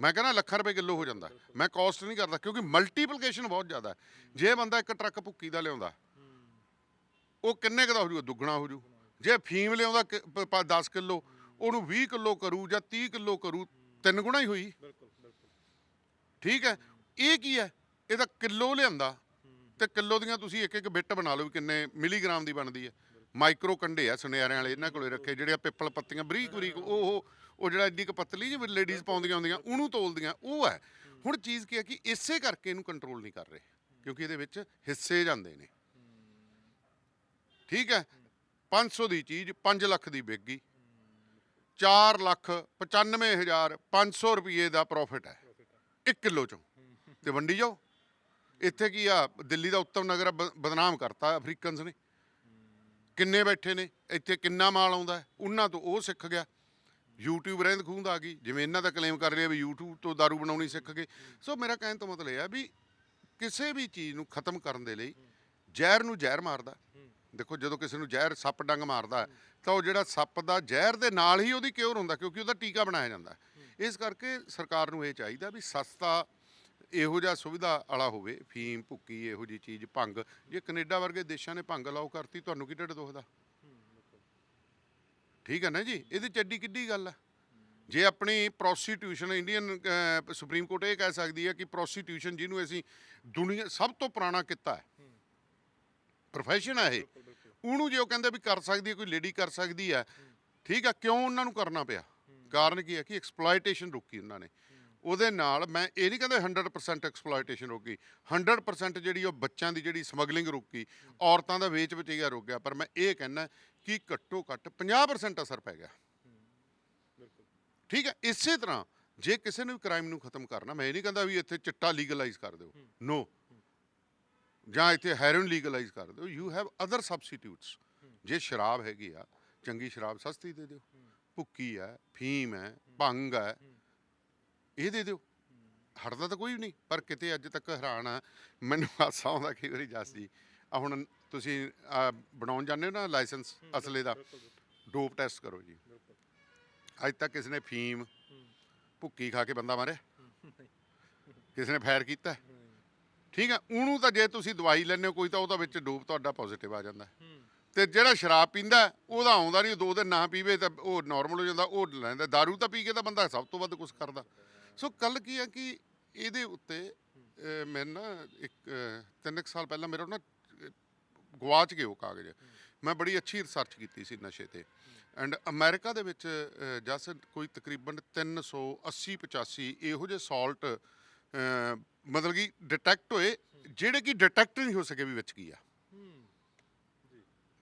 ਮੈਂ ਕਹਿੰਦਾ ਲੱਖਾਂ ਰੁਪਏ ਕਿਲੋ ਹੋ ਜਾਂਦਾ। ਮੈਂ ਕਾਸਟ ਨਹੀਂ ਕਰਦਾ ਕਿਉਂਕਿ ਮਲਟੀਪਲੀਕੇਸ਼ਨ ਬਹੁਤ ਜ਼ਿਆਦਾ ਜੇ ਬੰਦਾ ਇੱਕ ਟਰੱਕ ਭੁੱਕੀ ਦਾ ਲਿਆਉਂਦਾ, ਉਹ ਕਿੰਨੇ ਕੁ ਦਾ ਹੋ ਜੂਗਾ ਦੁੱਗਣਾ ਹੋ ਜੂ ਜੇ ਫੀਮ ਲਿਆਉਂਦਾ 10 ਕਿਲੋ, ਉਹਨੂੰ 20 ਕਿਲੋ ਕਰੂ ਜਾਂ 30 ਕਿਲੋ ਕਰੂ, ਤਿੰਨ ਗੁਣਾ ਹੀ ਹੋਈ। ਠੀਕ ਹੈ? ਇਹ ਕੀ ਹੈ? ਇਹਦਾ ਕਿਲੋ ਲਿਆਂਦਾ ਤੇ ਕਿਲੋ ਦੀਆਂ ਤੁਸੀਂ ਇੱਕ ਇੱਕ ਬਿੱਟ ਬਣਾ ਲਓ ਵੀ ਕਿੰਨੇ ਮਿਲੀਗ੍ਰਾਮ ਦੀ ਬਣਦੀ ਹੈ। ਮਾਈਕਰੋ ਕੰਡੇ ਆ ਸੁਨਿਆਰਿਆਂ ਵਾਲੇ, ਇਹਨਾਂ ਕੋਲੇ ਰੱਖੇ, ਜਿਹੜੇ ਆ ਪਿੱਪਲ ਪੱਤੀਆਂ ਬਰੀਕ ਬਰੀਕ ਉਹ ਉਹ- ਜਿਹੜਾ ਇੱਡੀ ਕੁ ਪਤਲੀ ਜਿਹੀ ਲੇਡੀਜ਼ ਪਾਉਂਦੀਆਂ ਹੁੰਦੀਆਂ ਉਹਨੂੰ ਤੋਲਦੀਆਂ ਉਹ ਹੈ। ਹੁਣ ਚੀਜ਼ ਕੀ ਹੈ ਕਿ ਇਸੇ ਕਰਕੇ ਇਹਨੂੰ ਕੰਟਰੋਲ ਨਹੀਂ ਕਰ ਰਹੇ ਕਿਉਂਕਿ ਇਹਦੇ ਵਿੱਚ ਹਿੱਸੇ ਜਾਂਦੇ ਨੇ। ਠੀਕ ਹੈ? 500 ਦੀ ਚੀਜ਼ 5 ਲੱਖ ਦੀ ਵਿਕ ਗਈ। 4 ਲੱਖ 95 ਹਜ਼ਾਰ 500 ਰੁਪਏ ਦਾ ਪ੍ਰੋਫਿਟ ਹੈ। 1 ਕਿਲੋ ਚੋਂ। ਤੇ ਵੰਡੀ ਜਾਓ। ਇੱਥੇ ਕੀ ਆ ਦਿੱਲੀ ਦਾ ਉੱਤਮ ਨਗਰ ਬਦਨਾਮ ਕਰਤਾ ਅਫਰੀਕਨਸ ਨੇ। ਕਿੰਨੇ ਬੈਠੇ ਨੇ ਇੱਥੇ ਕਿੰਨਾ ਮਾਲ ਆਉਂਦਾ? ਉਹਨਾਂ ਤੋਂ ਉਹ ਸਿੱਖ ਗਿਆ। YouTube ਰਹਿੰਦ ਖੂੰਦ ਆ ਗਈ। ਜਿਵੇਂ ਇਹਨਾਂ ਦਾ ਕਲੇਮ ਕਰ ਰਿਹਾ ਵੀ YouTube ਤੋਂ दारू ਬਣਾਉਣੀ ਸਿੱਖ ਗਏ। ਸੋ ਮੇਰਾ ਕਹਿਣ ਤੋਂ ਮਤਲਬ ਇਹ ਆ ਵੀ ਕਿਸੇ ਵੀ ਚੀਜ਼ ਨੂੰ ਖਤਮ ਕਰਨ ਦੇ ਲਈ ਜ਼ਹਿਰ ਨੂੰ ਜ਼ਹਿਰ ਮਾਰਦਾ। ਦੇਖੋ ਜਦੋਂ ਕਿਸੇ ਨੂੰ ਜ਼ਹਿਰ ਸੱਪ ਡੰਗ ਮਾਰਦਾ, ਤਾਂ ਉਹ ਜਿਹੜਾ ਸੱਪ ਦਾ ਜ਼ਹਿਰ ਦੇ ਨਾਲ ਹੀ ਉਹਦੀ ਕਿਉਰ ਹੁੰਦਾ ਕਿਉਂਕਿ ਉਹਦਾ ਟੀਕਾ ਬਣਾਇਆ ਜਾਂਦਾ। ਇਸ ਕਰਕੇ ਸਰਕਾਰ ਨੂੰ ਇਹ ਚਾਹੀਦਾ ਵੀ ਸਸਤਾ ਇਹੋ ਜਿਹਾ ਸੁਵਿਧਾ ਵਾਲਾ ਹੋਵੇ, ਫੀਮ, ਭੁੱਕੀ, ਇਹੋ ਜੀ ਚੀਜ਼, ਭੰਗ। ਜੇ ਕੈਨੇਡਾ ਵਰਗੇ ਦੇਸ਼ਾਂ ਨੇ ਭੰਗ ਲਾਓ ਕਰਤੀ, ਤੁਹਾਨੂੰ ਕੀ ਢਿੱਡ ਦੁਖਦਾ? ਠੀਕ ਹੈ ਨਾ ਜੀ? ਇਹਦੇ ਚ ਐਡੀ ਕਿੱਡੀ ਗੱਲ ਹੈ ਜੇ ਆਪਣੀ ਪ੍ਰੋਸਟੀਟਿਊਸ਼ਨ ਇੰਡੀਅਨ ਸੁਪਰੀਮ ਕੋਰਟ ਇਹ ਕਹਿ ਸਕਦੀ ਹੈ ਕਿ ਪ੍ਰੋਸਟੀਟਿਊਸ਼ਨ ਜਿਹਨੂੰ ਅਸੀਂ ਦੁਨੀਆ ਸਭ ਤੋਂ ਪੁਰਾਣਾ ਕਿੱਤਾ ਹੈ। ਪ੍ਰੋਫੈਸ਼ਨ ਹੈ ਇਹ। ਉਹਨੂੰ ਜੇ ਉਹ ਕਹਿੰਦੇ ਵੀ ਕਰ ਸਕਦੀ ਹੈ ਕੋਈ ਲੇਡੀ ਕਰ ਸਕਦੀ ਹੈ। ਠੀਕ ਆ ਕਿਉਂ ਉਹਨਾਂ ਨੂੰ ਕਰਨਾ ਪਿਆ? ਕਾਰਨ ਕੀ ਹੈ ਕਿ ਐਕਸਪਲੋਇਟੇਸ਼ਨ ਰੋਕੀ ਉਹਨਾਂ ਨੇ। ਉਹਦੇ ਨਾਲ ਮੈਂ ਇਹ ਨਹੀਂ ਕਹਿੰਦਾ 100% ਐਕਸਪਲੋਇਟੇਸ਼ਨ ਰੋਕੀ 100% ਜਿਹੜੀ ਉਹ ਬੱਚਿਆਂ ਦੀ ਜਿਹੜੀ ਸਮਗਲਿੰਗ ਰੋਕੀ, ਔਰਤਾਂ ਦਾ ਵੇਚ ਵਚਈਆ ਰੁਕ ਗਿਆ। ਪਰ ਮੈਂ ਇਹ ਕਹਿੰਦਾ ਕਿ ਘੱਟੋ ਘੱਟ 50% ਅਸਰ ਪੈ ਗਿਆ। ਠੀਕ ਹੈ? ਇਸੇ ਤਰ੍ਹਾਂ ਜੇ ਕਿਸੇ ਨੇ ਵੀ ਕ੍ਰਾਈਮ ਨੂੰ ਖਤਮ ਕਰਨਾ, ਮੈਂ ਇਹ ਨਹੀਂ ਕਹਿੰਦਾ ਵੀ ਇੱਥੇ ਚਿੱਟਾ ਲੀਗਲਾਈਜ਼ ਕਰ ਦਿਓ। ਨੋ ਜਾਂ ਇੱਥੇ ਹੈਰੋਇਨ ਲੀਗਲਾਈਜ਼ ਕਰ ਦਿਓ। ਯੂ ਹੈਵ ਅਦਰ ਸਬਸਟੀਟਿਊਟਸ ਜੇ ਸ਼ਰਾਬ ਹੈਗੀ ਆ, ਚੰਗੀ ਸ਼ਰਾਬ ਸਸਤੀ ਦੇ ਦਿਓ। ਭੁੱਕੀ ਹੈ, ਫੀਮ ਹੈ, ਭੰਗ ਹੈ। ਇਹ ਦੇ ਦਿਓ। ਹਟਦਾ ਤਾਂ ਕੋਈ ਵੀ ਨਹੀਂ ਪਰ ਕਿਤੇ ਅੱਜ ਤੱਕ ਹੈਰਾਨ ਆ। ਮੈਨੂੰ ਹਾਸਾ ਆਉਂਦਾ ਕਈ ਵਾਰੀ ਜੱਸ ਜੀ ਆ ਹੁਣ ਤੁਸੀਂ ਆਹ ਬਣਾਉਣ ਜਾਂਦੇ ਹੋ ਨਾ ਲਾਇਸੈਂਸ ਅਸਲੇ ਦਾ ਡੋਪ ਟੈਸਟ ਕਰੋ ਜੀ। ਅੱਜ ਤੱਕ ਕਿਸੇ ਨੇ ਫੀਮ ਭੁੱਕੀ ਖਾ ਕੇ ਬੰਦਾ ਮਾਰਿਆ? ਕਿਸੇ ਨੇ ਫਾਇਰ ਕੀਤਾ? ਠੀਕ ਹੈ ਉਹਨੂੰ ਤਾਂ ਜੇ ਤੁਸੀਂ ਦਵਾਈ ਲੈਂਦੇ ਹੋ ਕੋਈ ਤਾਂ ਉਹਦਾ ਵਿੱਚ ਡੋਪ ਤੁਹਾਡਾ ਪੋਜ਼ਿਟਿਵ ਆ ਜਾਂਦਾ। ਤੇ ਜਿਹੜਾ ਸ਼ਰਾਬ ਪੀਂਦਾ ਉਹਦਾ ਆਉਂਦਾ ਨਹੀਂ ਦੋ ਦਿਨ ਨਾ ਪੀਵੇ ਤਾਂ ਉਹ ਨਾਰਮਲ ਹੋ ਜਾਂਦਾ ਉਹ ਲੈਂਦਾ। दारू ਤਾਂ ਪੀ ਕੇ ਤਾਂ ਬੰਦਾ ਸਭ ਤੋਂ ਵੱਧ ਕੁਝ ਕਰਦਾ। ਸੋ ਕੱਲ ਕੀ ਆ ਕਿ ਇਹਦੇ ਉੱਤੇ ਅਹ, ਮੈਂ ਨਾ ਇੱਕ ਤਿੰਨ ਕੁ ਸਾਲ ਪਹਿਲਾਂ ਮੇਰਾ ਨਾ ਅਹ, ਗਵਾਚ ਗਏ ਉਹ ਕਾਗਜ਼। ਮੈਂ ਬੜੀ ਅੱਛੀ ਰਿਸਰਚ ਕੀਤੀ ਸੀ ਨਸ਼ੇ ਤੇ। ਐਂਡ ਅਮਰੀਕਾ ਦੇ ਵਿੱਚ ਜਸ ਕੋਈ ਤਕਰੀਬਨ 380 85 ਇਹੋ ਜਿਹੇ ਸਾਲਟ ਮਤਲਬ ਕਿ ਡਿਟੈਕਟ ਹੋਏ ਜਿਹੜੇ ਕਿ ਡਿਟੈਕਟ ਨਹੀਂ ਹੋ ਸਕੇ ਵੀ ਵਿੱਚ ਕੀ ਆ।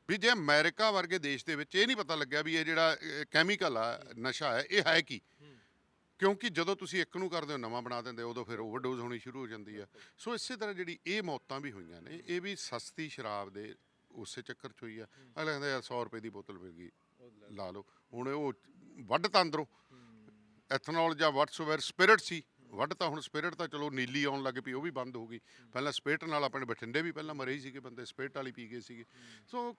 ਵੀ ਜੇ ਅਮਰੀਕਾ ਵਰਗੇ ਦੇਸ਼ ਦੇ ਵਿੱਚ ਇਹ ਨਹੀਂ ਪਤਾ ਲੱਗਿਆ ਵੀ ਇਹ ਜਿਹੜਾ ਕੈਮੀਕਲ ਆ ਨਸ਼ਾ ਹੈ ਇਹ ਹੈ ਕੀ? ਕਿਉਂਕਿ ਜਦੋਂ ਤੁਸੀਂ ਇੱਕ ਨੂੰ ਕਰਦੇ ਹੋ ਨਵਾਂ ਬਣਾ ਦਿੰਦੇ ਹੋ, ਉਦੋਂ ਫਿਰ ਓਵਰਡੋਜ਼ ਹੋਣੀ ਸ਼ੁਰੂ ਹੋ ਜਾਂਦੀ ਆ। ਸੋ ਇਸੇ ਤਰ੍ਹਾਂ ਜਿਹੜੀ ਇਹ ਮੌਤਾਂ ਵੀ ਹੋਈਆਂ ਨੇ ਇਹ ਵੀ ਸਸਤੀ ਸ਼ਰਾਬ ਦੇ ਉਸੇ ਚੱਕਰ ਚ ਹੋਈ ਆ। ਅਗਲਾ ਕਹਿੰਦਾ ਯਾਰ 100 ਰੁਪਏ ਦੀ ਬੋਤਲ ਮਿਲ ਗਈ ਲਾ ਲਓ। ਹੁਣ ਉਹ ਵੱਢ ਤਾਂ ਅੰਦਰੋਂ। ਐਥਨੋਲ ਜਾਂ ਵਾਟਸਐਵਰ ਸਪਿਰਿਟ ਸੀ ਵੱਢ ਤਾਂ ਹੁਣ ਸਪਿਰਿਟ ਤਾਂ ਚਲੋ ਨੀਲੀ ਆਉਣ ਲੱਗ ਪਈ ਉਹ ਵੀ ਬੰਦ ਹੋ ਗਈ। ਪਹਿਲਾਂ ਸਪਿਰਿਟ ਨਾਲ ਆਪਣੇ ਬਠਿੰਡੇ ਵੀ ਪਹਿਲਾਂ ਮਰੇ ਹੀ ਸੀਗੇ ਬੰਦੇ ਸਪਿਰਿਟ ਵਾਲੀ ਪੀ ਗਏ ਸੀਗੇ। ਸੋ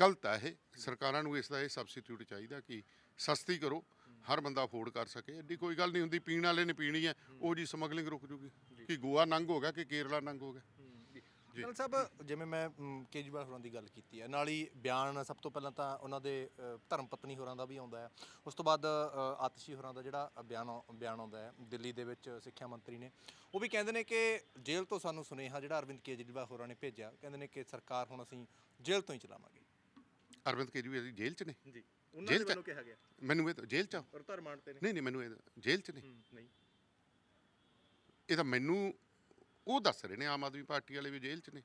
ਗਲਤ ਹੈ ਇਹ। ਸਰਕਾਰਾਂ ਨੂੰ ਇਸ ਦਾ ਇਹ ਸਬਸਟੀਟਿਊਟ ਚਾਹੀਦਾ ਕਿ ਸਸਤੀ ਕਰੋ। ਹਰ ਬੰਦਾ ਅਫੋਰਡ ਕਰ ਸਕੇ। ਐਡੀ ਕੋਈ ਗੱਲ ਨਹੀਂ ਹੁੰਦੀ ਪੀਣ ਵਾਲੇ ਨੇ ਪੀਣੀ ਹੈ ਉਹ ਜੀ ਸਮਗਲਿੰਗ ਰੁਕ ਜੂਗੀ ਕਿ ਗੋਆ ਨੰਗ ਹੋ ਗਿਆ ਕਿ ਕੇਰਲਾ ਨੰਗ ਹੋ ਗਿਆ? ਜੀ। ਨਾਲ ਸਾਹਿਬ ਜਿਵੇਂ ਮੈਂ ਕੇਜਰੀਵਾਲ ਹੋਰਾਂ ਦੀ ਗੱਲ ਕੀਤੀ ਹੈ ਨਾਲ ਹੀ ਬਿਆਨ ਸਭ ਤੋਂ ਪਹਿਲਾਂ ਤਾਂ ਉਹਨਾਂ ਦੇ ਧਰਮ ਪਤਨੀ ਹੋਰਾਂ ਦਾ ਵੀ ਆਉਂਦਾ ਹੈ। ਉਸ ਤੋਂ ਬਾਅਦ ਆਤਸ਼ੀ ਹੋਰਾਂ ਦਾ ਜਿਹੜਾ ਬਿਆਨ ਬਿਆਨ ਆਉਂਦਾ ਹੈ ਦਿੱਲੀ ਦੇ ਵਿੱਚ ਸਿੱਖਿਆ ਮੰਤਰੀ ਨੇ ਉਹ ਵੀ ਕਹਿੰਦੇ ਨੇ ਕਿ ਜੇਲ੍ਹ ਤੋਂ ਸਾਨੂੰ ਸੁਨੇਹਾ ਜਿਹੜਾ ਅਰਵਿੰਦ ਕੇਜਰੀਵਾਲ ਹੋਰਾਂ ਨੇ ਭੇਜਿਆ ਕਹਿੰਦੇ ਨੇ ਕਿ ਸਰਕਾਰ ਹੁਣ ਅਸੀਂ ਜੇਲ੍ਹ ਤੋਂ ਹੀ ਚਲਾਵਾਂਗੇ। ਅਰਵਿੰਦ ਕੇਜਰੀਵਾਲ ਜੀ ਜੇਲ੍ਹ 'ਚ ਨੇ? ਜੀ। ਉਹਨਾਂ ਜੇਲ੍ਹ ਚ- ਵੱਲੋਂ ਕਿਹਾ ਗਿਆ। ਮੈਨੂੰ ਇਹ ਤਾਂ- ਜੇਲ੍ਹ 'ਚ ਆ? ਔਰ ਧਰਮਾਨ ਤੇ ਨੇ ਨਹੀਂ ਨਹੀਂ ਮੈਨੂੰ ਇਹ ਜੇਲ੍ਹ 'ਚ ਨੇ ਨਹੀਂ। ਇਹ ਤਾਂ ਮੈਨੂੰ ਉਹ ਦੱਸ ਰਹੇ ਨੇ ਆਮ ਆਦਮੀ ਪਾਰਟੀ ਵਾਲੇ ਵੀ ਜੇਲ੍ਹ 'ਚ ਨੇ।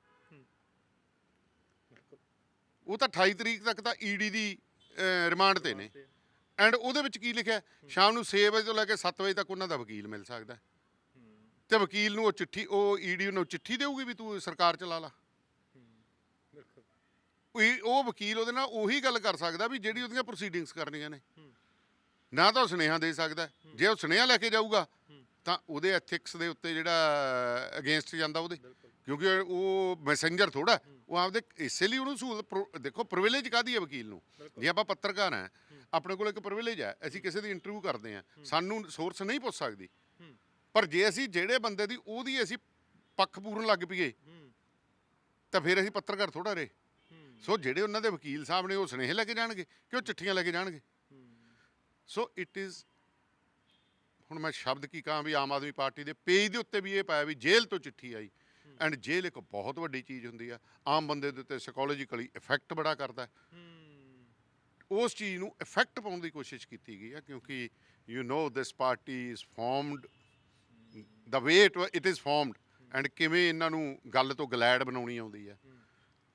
ਉਹ ਤਾਂ 28 ਤਰੀਕ ਤੱਕ ਤਾਂ ਈਡੀ ਦੀ ਰਿਮਾਂਡ ਤੇ ਨੇ। ਐਂਡ ਉਹਦੇ ਵਿੱਚ ਕੀ ਲਿਖਿਆ? ਹੈ? ਸ਼ਾਮ ਨੂੰ 6 ਵਜੇ ਤੋਂ ਲੈ ਕੇ 7 ਵਜੇ ਤੱਕ ਉਹਨਾਂ ਦਾ ਵਕੀਲ ਮਿਲ ਸਕਦਾ। ਹੈ। ਤੇ ਵਕੀਲ ਨੂੰ ਉਹ ਚਿੱਠੀ ਉਹ ਈਡੀ ਨੂੰ ਚਿੱਠੀ ਦੇਊਗੀ ਵੀ ਤੂੰ ਸਰਕਾਰ ਚਲਾ ਲਾ। ਉਹ ਉਹ ਵਕੀਲ ਉਹਦੇ ਨਾਲ ਉਹੀ ਗੱਲ ਕਰ ਸਕਦਾ ਵੀ ਜਿਹੜੀ ਉਹਦੀਆਂ ਪ੍ਰੋਸੀਡਿੰਗਸ ਕਰਨੀਆਂ ਨੇ। ਨਾ ਤਾਂ ਸੁਨੇਹਾ ਦੇ ਸਕਦਾ। ਜੇ ਉਹ ਸੁਨੇਹਾ ਲੈ ਕੇ ਜਾਊਗਾ ਤਾਂ ਉਹਦੇ ਐਥਿਕਸ ਦੇ ਉੱਤੇ ਜਿਹੜਾ ਅਗੇਂਸਟ ਜਾਂਦਾ ਉਹਦੇ। ਕਿਉਂਕਿ ਉਹ ਮੈਸੇਂਜਰ ਥੋੜਾ ਉਹ ਆਪਦੇ ਇਸੇ ਲਈ ਉਹਨੂੰ ਸਹੂਲਤ ਦੇਖੋ ਪ੍ਰਿਵਿਲੇਜ ਕਾਦੀ ਹੈ ਵਕੀਲ ਨੂੰ? ਜੇ ਆਪਾਂ ਪੱਤਰਕਾਰ ਹਾਂ ਆਪਣੇ ਕੋਲ ਇੱਕ ਪ੍ਰਿਵਿਲੇਜ ਹੈ ਅਸੀਂ ਕਿਸੇ ਦੀ ਇੰਟਰਵਿਊ ਕਰਦੇ ਹਾਂ ਸਾਨੂੰ ਸੋਰਸ ਨਹੀਂ ਪੁੱਛ ਸਕਦੀ। ਪਰ ਜੇ ਅਸੀਂ ਜਿਹੜੇ ਬੰਦੇ ਦੀ ਉਹਦੀ ਅਸੀਂ ਪੱਖ ਪੂਰਨ ਲੱਗ ਪਈਏ ਤਾਂ ਫਿਰ ਅਸੀਂ ਪੱਤਰਕਾਰ ਥੋੜਾ ਰਹੇ। ਸੋ ਜਿਹੜੇ ਉਹਨਾਂ ਦੇ ਵਕੀਲ ਸਾਹਿਬ ਨੇ ਉਹ ਸੁਨੇਹੇ ਲੈ ਕੇ ਜਾਣਗੇ ਕਿ ਉਹ ਚਿੱਠੀਆਂ ਲੈ ਕੇ ਜਾਣਗੇ? ਸੋ ਇਟ ਇਜ਼ ਹੁਣ ਮੈਂ ਸ਼ਬਦ ਕੀ ਕਹਾਂ ਵੀ ਆਮ ਆਦਮੀ ਪਾਰਟੀ ਦੇ ਪੇਜ ਦੇ ਉੱਤੇ ਵੀ ਇਹ ਪਾਇਆ ਵੀ ਜੇਲ੍ਹ ਤੋਂ ਚਿੱਠੀ ਆਈ। ਐਂਡ ਜੇਲ੍ਹ ਇੱਕ ਬਹੁਤ ਵੱਡੀ ਚੀਜ਼ ਹੁੰਦੀ ਆ। ਆਮ ਬੰਦੇ ਦੇ ਉੱਤੇ ਸਾਈਕੋਲੋਜੀਕਲੀ ਇਫੈਕਟ ਬੜਾ ਕਰਦਾ। ਉਸ ਚੀਜ਼ ਨੂੰ ਇਫੈਕਟ ਪਾਉਣ ਦੀ ਕੋਸ਼ਿਸ਼ ਕੀਤੀ ਗਈ ਆ ਕਿਉਂਕਿ you know this party is formed the way it is formed and ਕਿਵੇਂ ਇਹਨਾਂ ਨੂੰ ਗੱਲ ਤੋਂ ਗਲੈਡ ਬਣਾਉਣੀ ਆਉਂਦੀ ਹੈ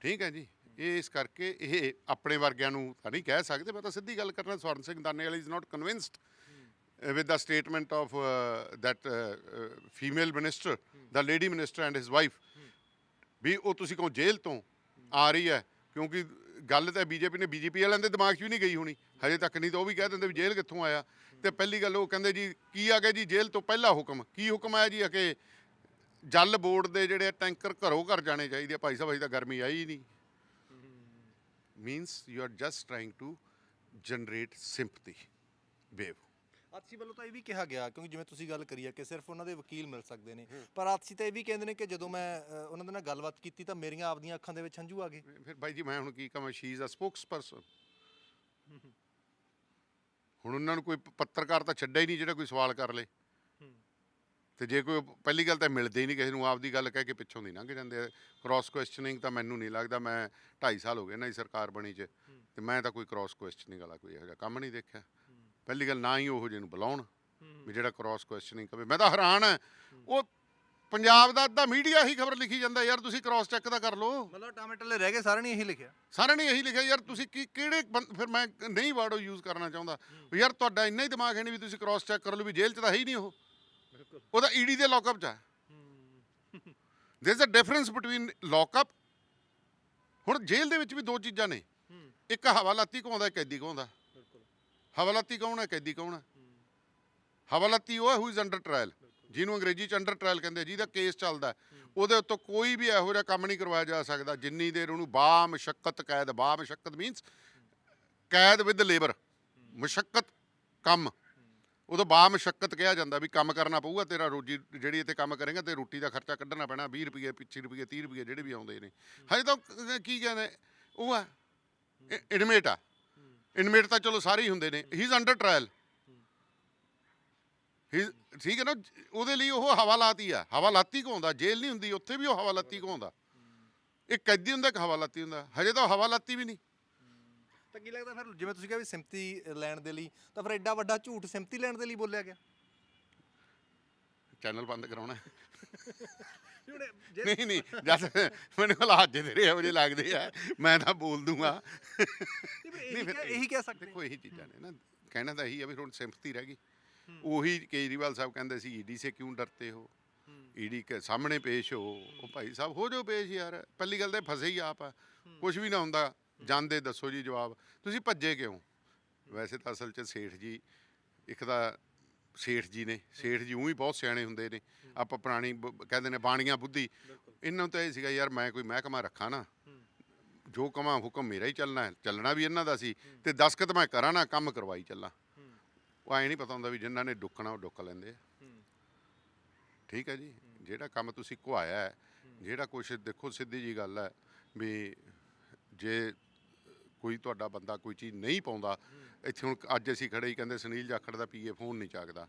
ਠੀਕ ਹੈ ਜੀ? ਇਹ ਇਸ ਕਰਕੇ ਇਹ ਆਪਣੇ ਵਰਗਿਆਂ ਨੂੰ ਤਾਂ ਨਹੀਂ ਕਹਿ ਸਕਦੇ ਮੈਂ ਤਾਂ ਸਿੱਧੀ ਗੱਲ ਕਰਨਾ Swaran Singh Danewali is not convinced with the statement of uh, that uh, uh, female minister, the lady minister and his wife, ਵੀ ਉਹ ਤੁਸੀਂ ਕਹੋ ਜੇਲ੍ਹ ਤੋਂ ਆ ਰਹੀ ਹੈ ਕਿਉਂਕਿ ਗੱਲ ਤਾਂ ਬੀਜੇਪੀ ਨੇ ਬੀਜੇਪੀ ਵਾਲਿਆਂ ਦੇ ਦਿਮਾਗ 'ਚ ਵੀ ਨਹੀਂ ਗਈ ਹੋਣੀ। ਹਜੇ ਤੱਕ ਨਹੀਂ ਤਾਂ ਉਹ ਵੀ ਕਹਿ ਦਿੰਦੇ ਵੀ ਜੇਲ੍ਹ ਕਿੱਥੋਂ ਆਇਆ। ਤੇ ਪਹਿਲੀ ਗੱਲ ਉਹ ਕਹਿੰਦੇ ਜੀ ਕੀ ਆ ਗਿਆ ਜੀ ਜੇਲ੍ਹ ਤੋਂ ਪਹਿਲਾ ਹੁਕਮ? ਕੀ ਹੁਕਮ ਆਇਆ ਜੀ ਕਿ ਜਲ ਬੋਰਡ ਦੇ ਜਿਹੜੇ ਟੈਂਕਰ ਘਰੋਂ ਘਰ ਜਾਣੇ ਚਾਹੀਦੇ ਆ? ਭਾਈ ਸਾਹਿਬ ਅਜੇ ਤਾਂ ਗਰਮੀ ਆਈ ਨਹੀਂ। Means you are just trying to generate sympathy wave Atishi ਵੱਲੋਂ ਤਾਂ ਇਹ ਵੀ ਕਿਹਾ ਗਿਆ ਕਿਉਂਕਿ ਜਿਵੇਂ ਤੁਸੀਂ ਗੱਲ ਕਰੀ ਹੈ ਕਿ ਸਿਰਫ ਉਹਨਾਂ ਦੇ ਵਕੀਲ ਮਿਲ ਸਕਦੇ ਨੇ। ਪਰ ਆਤਸ਼ੀ ਤਾਂ ਇਹ ਵੀ ਕਹਿੰਦੇ ਨੇ ਕਿ ਜਦੋਂ ਮੈਂ ਅ, ਉਹਨਾਂ ਦੇ ਨਾਲ ਗੱਲਬਾਤ ਕੀਤੀ ਤਾਂ ਮੇਰੀਆਂ ਆਪਦੀਆਂ ਅੱਖਾਂ ਦੇ ਵਿੱਚ ਹੰਝੂ ਆ ਗਏ। ਫਿਰ ਬਾਈ ਜੀ ਮੈਂ ਹੁਣ ਕੀ ਕਹਾਂ ਸ਼ੀ ਇਜ਼ ਅ ਸਪੋਕਸਪਰਸਨ ਹੁਣ ਉਹਨਾਂ ਨੂੰ ਕੋਈ ਪ- ਪੱਤਰਕਾਰ ਤਾਂ ਛੱਡਿਆ ਹੀ ਨਹੀਂ ਜਿਹੜਾ ਕੋਈ ਸਵਾਲ ਕਰ ਲੇ। ਤੇ ਜੇ ਕੋਈ ਪਹਿਲੀ ਗੱਲ ਤਾਂ ਮਿਲਦੇ ਹੀ ਨਹੀਂ ਕਿਸੇ ਨੂੰ ਆਪਦੀ ਗੱਲ ਕਹਿ ਕੇ ਪਿੱਛੋਂ ਦੀ ਲੰਘ ਜਾਂਦੇ। ਆ ਕ੍ਰਾਸ ਕੁਐਸਚਨਿੰਗ ਤਾਂ ਮੈਨੂੰ ਨਹੀਂ ਲੱਗਦਾ ਮੈਂ 2.5 ਸਾਲ ਹੋ ਗਏ ਨਾ ਹੀ ਸਰਕਾਰ ਬਣੀ ਚ ਤੇ ਮੈਂ ਤਾਂ ਕੋਈ ਕ੍ਰਾਸ ਕੁਐਸਚਨਿੰਗ ਵਾਲਾ ਕੋਈ ਇਹੋ ਜਿਹਾ ਕੰਮ ਨਹੀਂ ਦੇਖਿਆ। ਪਹਿਲੀ ਗੱਲ ਨਾ ਹੀ ਉਹੋ ਜਿਹੇ ਨੂੰ ਬੁਲਾਉਣ ਵੀ ਜਿਹੜਾ ਕ੍ਰਾਸ ਕੁਐਸਚਨਿੰਗ ਕਰੇ ਮੈਂ ਤਾਂ ਹੈਰਾਨ ਆ ਉਹ ਪੰਜਾਬ ਦਾ ਅੱਧਾ ਮੀਡੀਆ ਹੀ ਖਬਰ ਲਿਖੀ ਜਾਂਦਾ ਯਾਰ ਤੁਸੀਂ ਕ੍ਰਾਸ ਚੈੱਕ ਤਾਂ ਕਰ ਲਓ। ਮਤਲਬ ਟਾਮੇਟਲੇ ਰਹਿ ਗਏ ਸਾਰਿਆਂ ਨੇ ਇਹੀ ਲਿਖਿਆ। ਸਾਰਿਆਂ ਨੇ ਇਹੀ ਲਿਖਿਆ ਯਾਰ ਤੁਸੀਂ ਕੀ ਕਿਹੜੇ ਫਿਰ ਮੈਂ ਨਹੀਂ ਵਰਡ ਯੂਜ਼ ਕਰਨਾ ਚਾਹੁੰਦਾ ਯਾਰ ਤੁਹਾਡਾ ਇੰਨਾ ਹੀ ਦਿਮਾਗ ਹੈ ਨਹੀਂ ਵੀ ਤੁਸੀਂ ਕ੍ਰਾਸ ਚੈੱਕ ਕਰ ਲਓ ਵੀ ਜੇਲ੍ਹ 'ਚ ਤਾਂ ਹੈ ਹੀ ਨਹੀਂ ਉਹ। ਉਹਦਾ ਈਡੀ ਦੇ ਲੌਕਅਪ 'ਚ ਹੈ। There is a difference between lockup ਹੁਣ ਜੇਲ੍ਹ ਦੇ ਵਿੱਚ ਵੀ ਦੋ ਚੀਜ਼ਾਂ ਨੇ। ਇੱਕ ਹਵਾਲਾਤੀ ਕੌਣ ਦਾ ਕੈਦੀ ਕੌਣ ਦਾ ਬਿਲਕੁਲ। ਹਵਾਲਾਤੀ ਕੌਣ ਹੈ ਕੈਦੀ ਕੌਣ ਹੈ। ਹਵਾਲਾਤੀ ਉਹ ਹੈ ਹੂ ਇਜ਼ ਅੰਡਰ ਟ੍ਰਾਇਲ ਜਿਹਨੂੰ ਅੰਗਰੇਜ਼ੀ ਚ ਅੰਡਰ ਟ੍ਰਾਇਲ ਕਹਿੰਦੇ ਆ, ਜਿਹਦਾ ਕੇਸ ਚੱਲਦਾ। ਉਹਦੇ ਉੱਤੋਂ ਕੋਈ ਵੀ ਇਹੋ ਜਿਹਾ ਕੰਮ ਨਹੀਂ ਕਰਵਾਇਆ ਜਾ ਸਕਦਾ। ਜਿੰਨੀ ਦੇਰ ਉਹਨੂੰ ਬਾ ਮਸ਼ੱਕਤ ਕੈਦ ਬਾ ਮਸ਼ੱਕਤ ਮੀਨਸ ਕੈਦ ਵਿਦ ਲੇਬਰ ਮਸ਼ੱਕਤ ਕੰਮ। ਉਦੋਂ ਬਾ ਮਸ਼ੱਕਤ ਕਿਹਾ ਜਾਂਦਾ ਵੀ ਕੰਮ ਕਰਨਾ ਪਊਗਾ, ਤੇਰਾ ਰੋਜੀ ਜਿਹੜੀ ਇੱਥੇ ਕੰਮ ਕਰੇਗਾ ਤੇ ਰੋਟੀ ਦਾ ਖਰਚਾ ਕੱਢਣਾ ਪੈਣਾ 20 ਰੁਪਏ 25 ਰੁਪਏ 30 ਰੁਪਏ ਜਿਹੜੇ ਵੀ ਆਉਂਦੇ ਨੇ। ਹਜੇ ਤਾਂ ਕ- ਕੀ ਕਹਿੰਦੇ, ਉਹ ਆ ਇਨਮੇਟ ਆ। ਇਨਮੇਟ ਤਾਂ ਚਲੋ ਸਾਰੇ ਹੀ ਹੁੰਦੇ ਨੇ। ਹੀ ਇਜ਼ ਅੰਡਰ ਟ੍ਰਾਇਲ ਹੀ ਠੀਕ ਹੈ ਨਾ? ਉਹਦੇ ਲਈ ਉਹ ਹਵਾਲਾਤੀ ਆ। ਹਵਾਲਾਤੀ ਕੋ ਹੁੰਦਾ ਜੇਲ੍ਹ ਨਹੀਂ ਹੁੰਦੀ, ਉੱਥੇ ਵੀ ਉਹ ਹਵਾਲਾਤੀ ਕੋ ਹੁੰਦਾ ਇੱਕ ਕੈਦੀ ਹੁੰਦਾ, ਇੱਕ ਹਵਾਲਾਤੀ ਹੁੰਦਾ। ਹਜੇ ਤਾਂ ਉਹ ਹਵਾਲਾਤੀ ਵੀ ਨਹੀਂ। ਤਾਂ ਕੀ ਲੱਗਦਾ ਫਿਰ ਜਿਵੇਂ ਤੁਸੀਂ ਕਿਹਾ ਵੀ ਸਿੰਪਤੀ ਲੈਣ ਦੇ ਲਈ ਤਾਂ ਫਿਰ ਐਡਾ ਵੱਡਾ ਝੂਠ ਸਿੰਪਤੀ ਲੈਣ ਦੇ ਲਈ ਬੋਲਿਆ ਗਿਆ। ਚੈਨਲ ਬੰਦ ਕਰਾਉਣਾ। ਹੈ। ਹੁਣ ਜੇ ਨਹੀਂ ਨਹੀਂ ਜਦ ਮੈਨੂੰ ਹਾਲਾਤ ਜੇ ਤੇਰੇ ਇਹੋ ਜਿਹੇ ਲੱਗਦੇ ਆ ਮੈਂ ਤਾਂ ਬੋਲ ਦੂੰਗਾ। ਇਹੀ ਫਿਰ ਕਹਿ- ਇਹੀ ਕਹਿ ਸਕਦੇ। ਦੇਖੋ ਇਹੀ ਚੀਜ਼ਾਂ ਨੇ ਨਾ। ਕਹਿਣਾ ਤਾਂ ਇਹੀ ਆ ਵੀ ਹੁਣ ਸਿੰਪਥੀ ਰਹਿ ਗਈ। ਉਹੀ ਕੇਜਰੀਵਾਲ ਸਾਹਿਬ ਕਹਿੰਦੇ ਸੀ ਈਡੀ ਸੇ ਕਿਉਂ ਡਰਤੇ ਹੋ? ਈਡੀ ਕੇ ਸਾਹਮਣੇ ਪੇਸ਼ ਹੋ। ਉਹ ਭਾਈ ਸਾਹਿਬ ਹੋ ਜਾਓ ਪੇਸ਼ ਯਾਰ। ਪਹਿਲੀ ਗੱਲ ਤਾਂ ਇਹ ਫਸੇ ਹੀ ਆਪ ਆ। ਕੁਝ ਵੀ ਨਾ ਹੁੰਦਾ। ਜਾਂਦੇ, ਦੱਸੋ ਜੀ ਜਵਾਬ। ਤੁਸੀਂ ਭੱਜੇ ਕਿਉਂ? ਵੈਸੇ ਤਾਂ ਅਸਲ 'ਚ ਸੇਠ ਜੀ, ਇੱਕ ਤਾਂ ਸੇਠ ਜੀ ਨੇ, ਸੇਠ ਜੀ ਉਹੀ ਬਹੁਤ ਸਿਆਣੇ ਹੁੰਦੇ ਨੇ। ਆਪਾਂ ਪੁਰਾਣੀ ਬ- ਕਹਿੰਦੇ ਨੇ ਬਾਣੀਆਂ ਬੁੱਧੀ। ਇਹਨਾਂ ਨੂੰ ਤਾਂ ਇਹ ਸੀਗਾ, ਯਾਰ ਮੈਂ ਕੋਈ ਮਹਿਕਮਾ ਰੱਖਾਂ ਨਾ। ਜੋ ਕਮਾਂ ਹੁਕਮ ਮੇਰਾ ਹੀ ਚੱਲਣਾ ਹੈ, ਚੱਲਣਾ ਵੀ ਇਹਨਾਂ ਦਾ ਸੀ ਤੇ ਦਸਖਤ ਮੈਂ ਕਰਾਂ ਨਾ, ਕੰਮ ਕਰਵਾਈ ਚੱਲਾਂ। ਉਹ ਐ ਨਹੀਂ ਪਤਾ ਹੁੰਦਾ ਵੀ ਜਿਨ੍ਹਾਂ ਨੇ ਡੁੱਕਣਾ, ਉਹ ਡੁੱਕ ਲੈਂਦੇ ਆ। ਠੀਕ ਹੈ ਜੀ? ਜਿਹੜਾ ਕੰਮ ਤੁਸੀਂ ਘੁਆਇਆ ਹੈ, ਜਿਹੜਾ ਕੁਛ ਦੇਖੋ ਸਿੱਧੀ ਜੀ ਗੱਲ ਹੈ ਵੀ ਜੇ ਕੋਈ ਤੁਹਾਡਾ ਬੰਦਾ ਕੋਈ ਚੀਜ਼ ਨਹੀਂ ਪਾਉਂਦਾ ਇੱਥੇ ਹੁਣ ਅੱਜ ਅਸੀਂ ਖੜੇ ਹੀ ਕਹਿੰਦੇ ਸੁਨੀਲ ਜਾਖੜ ਦਾ ਪੀਏ ਫੋਨ ਨਹੀਂ ਚੱਕਦਾ।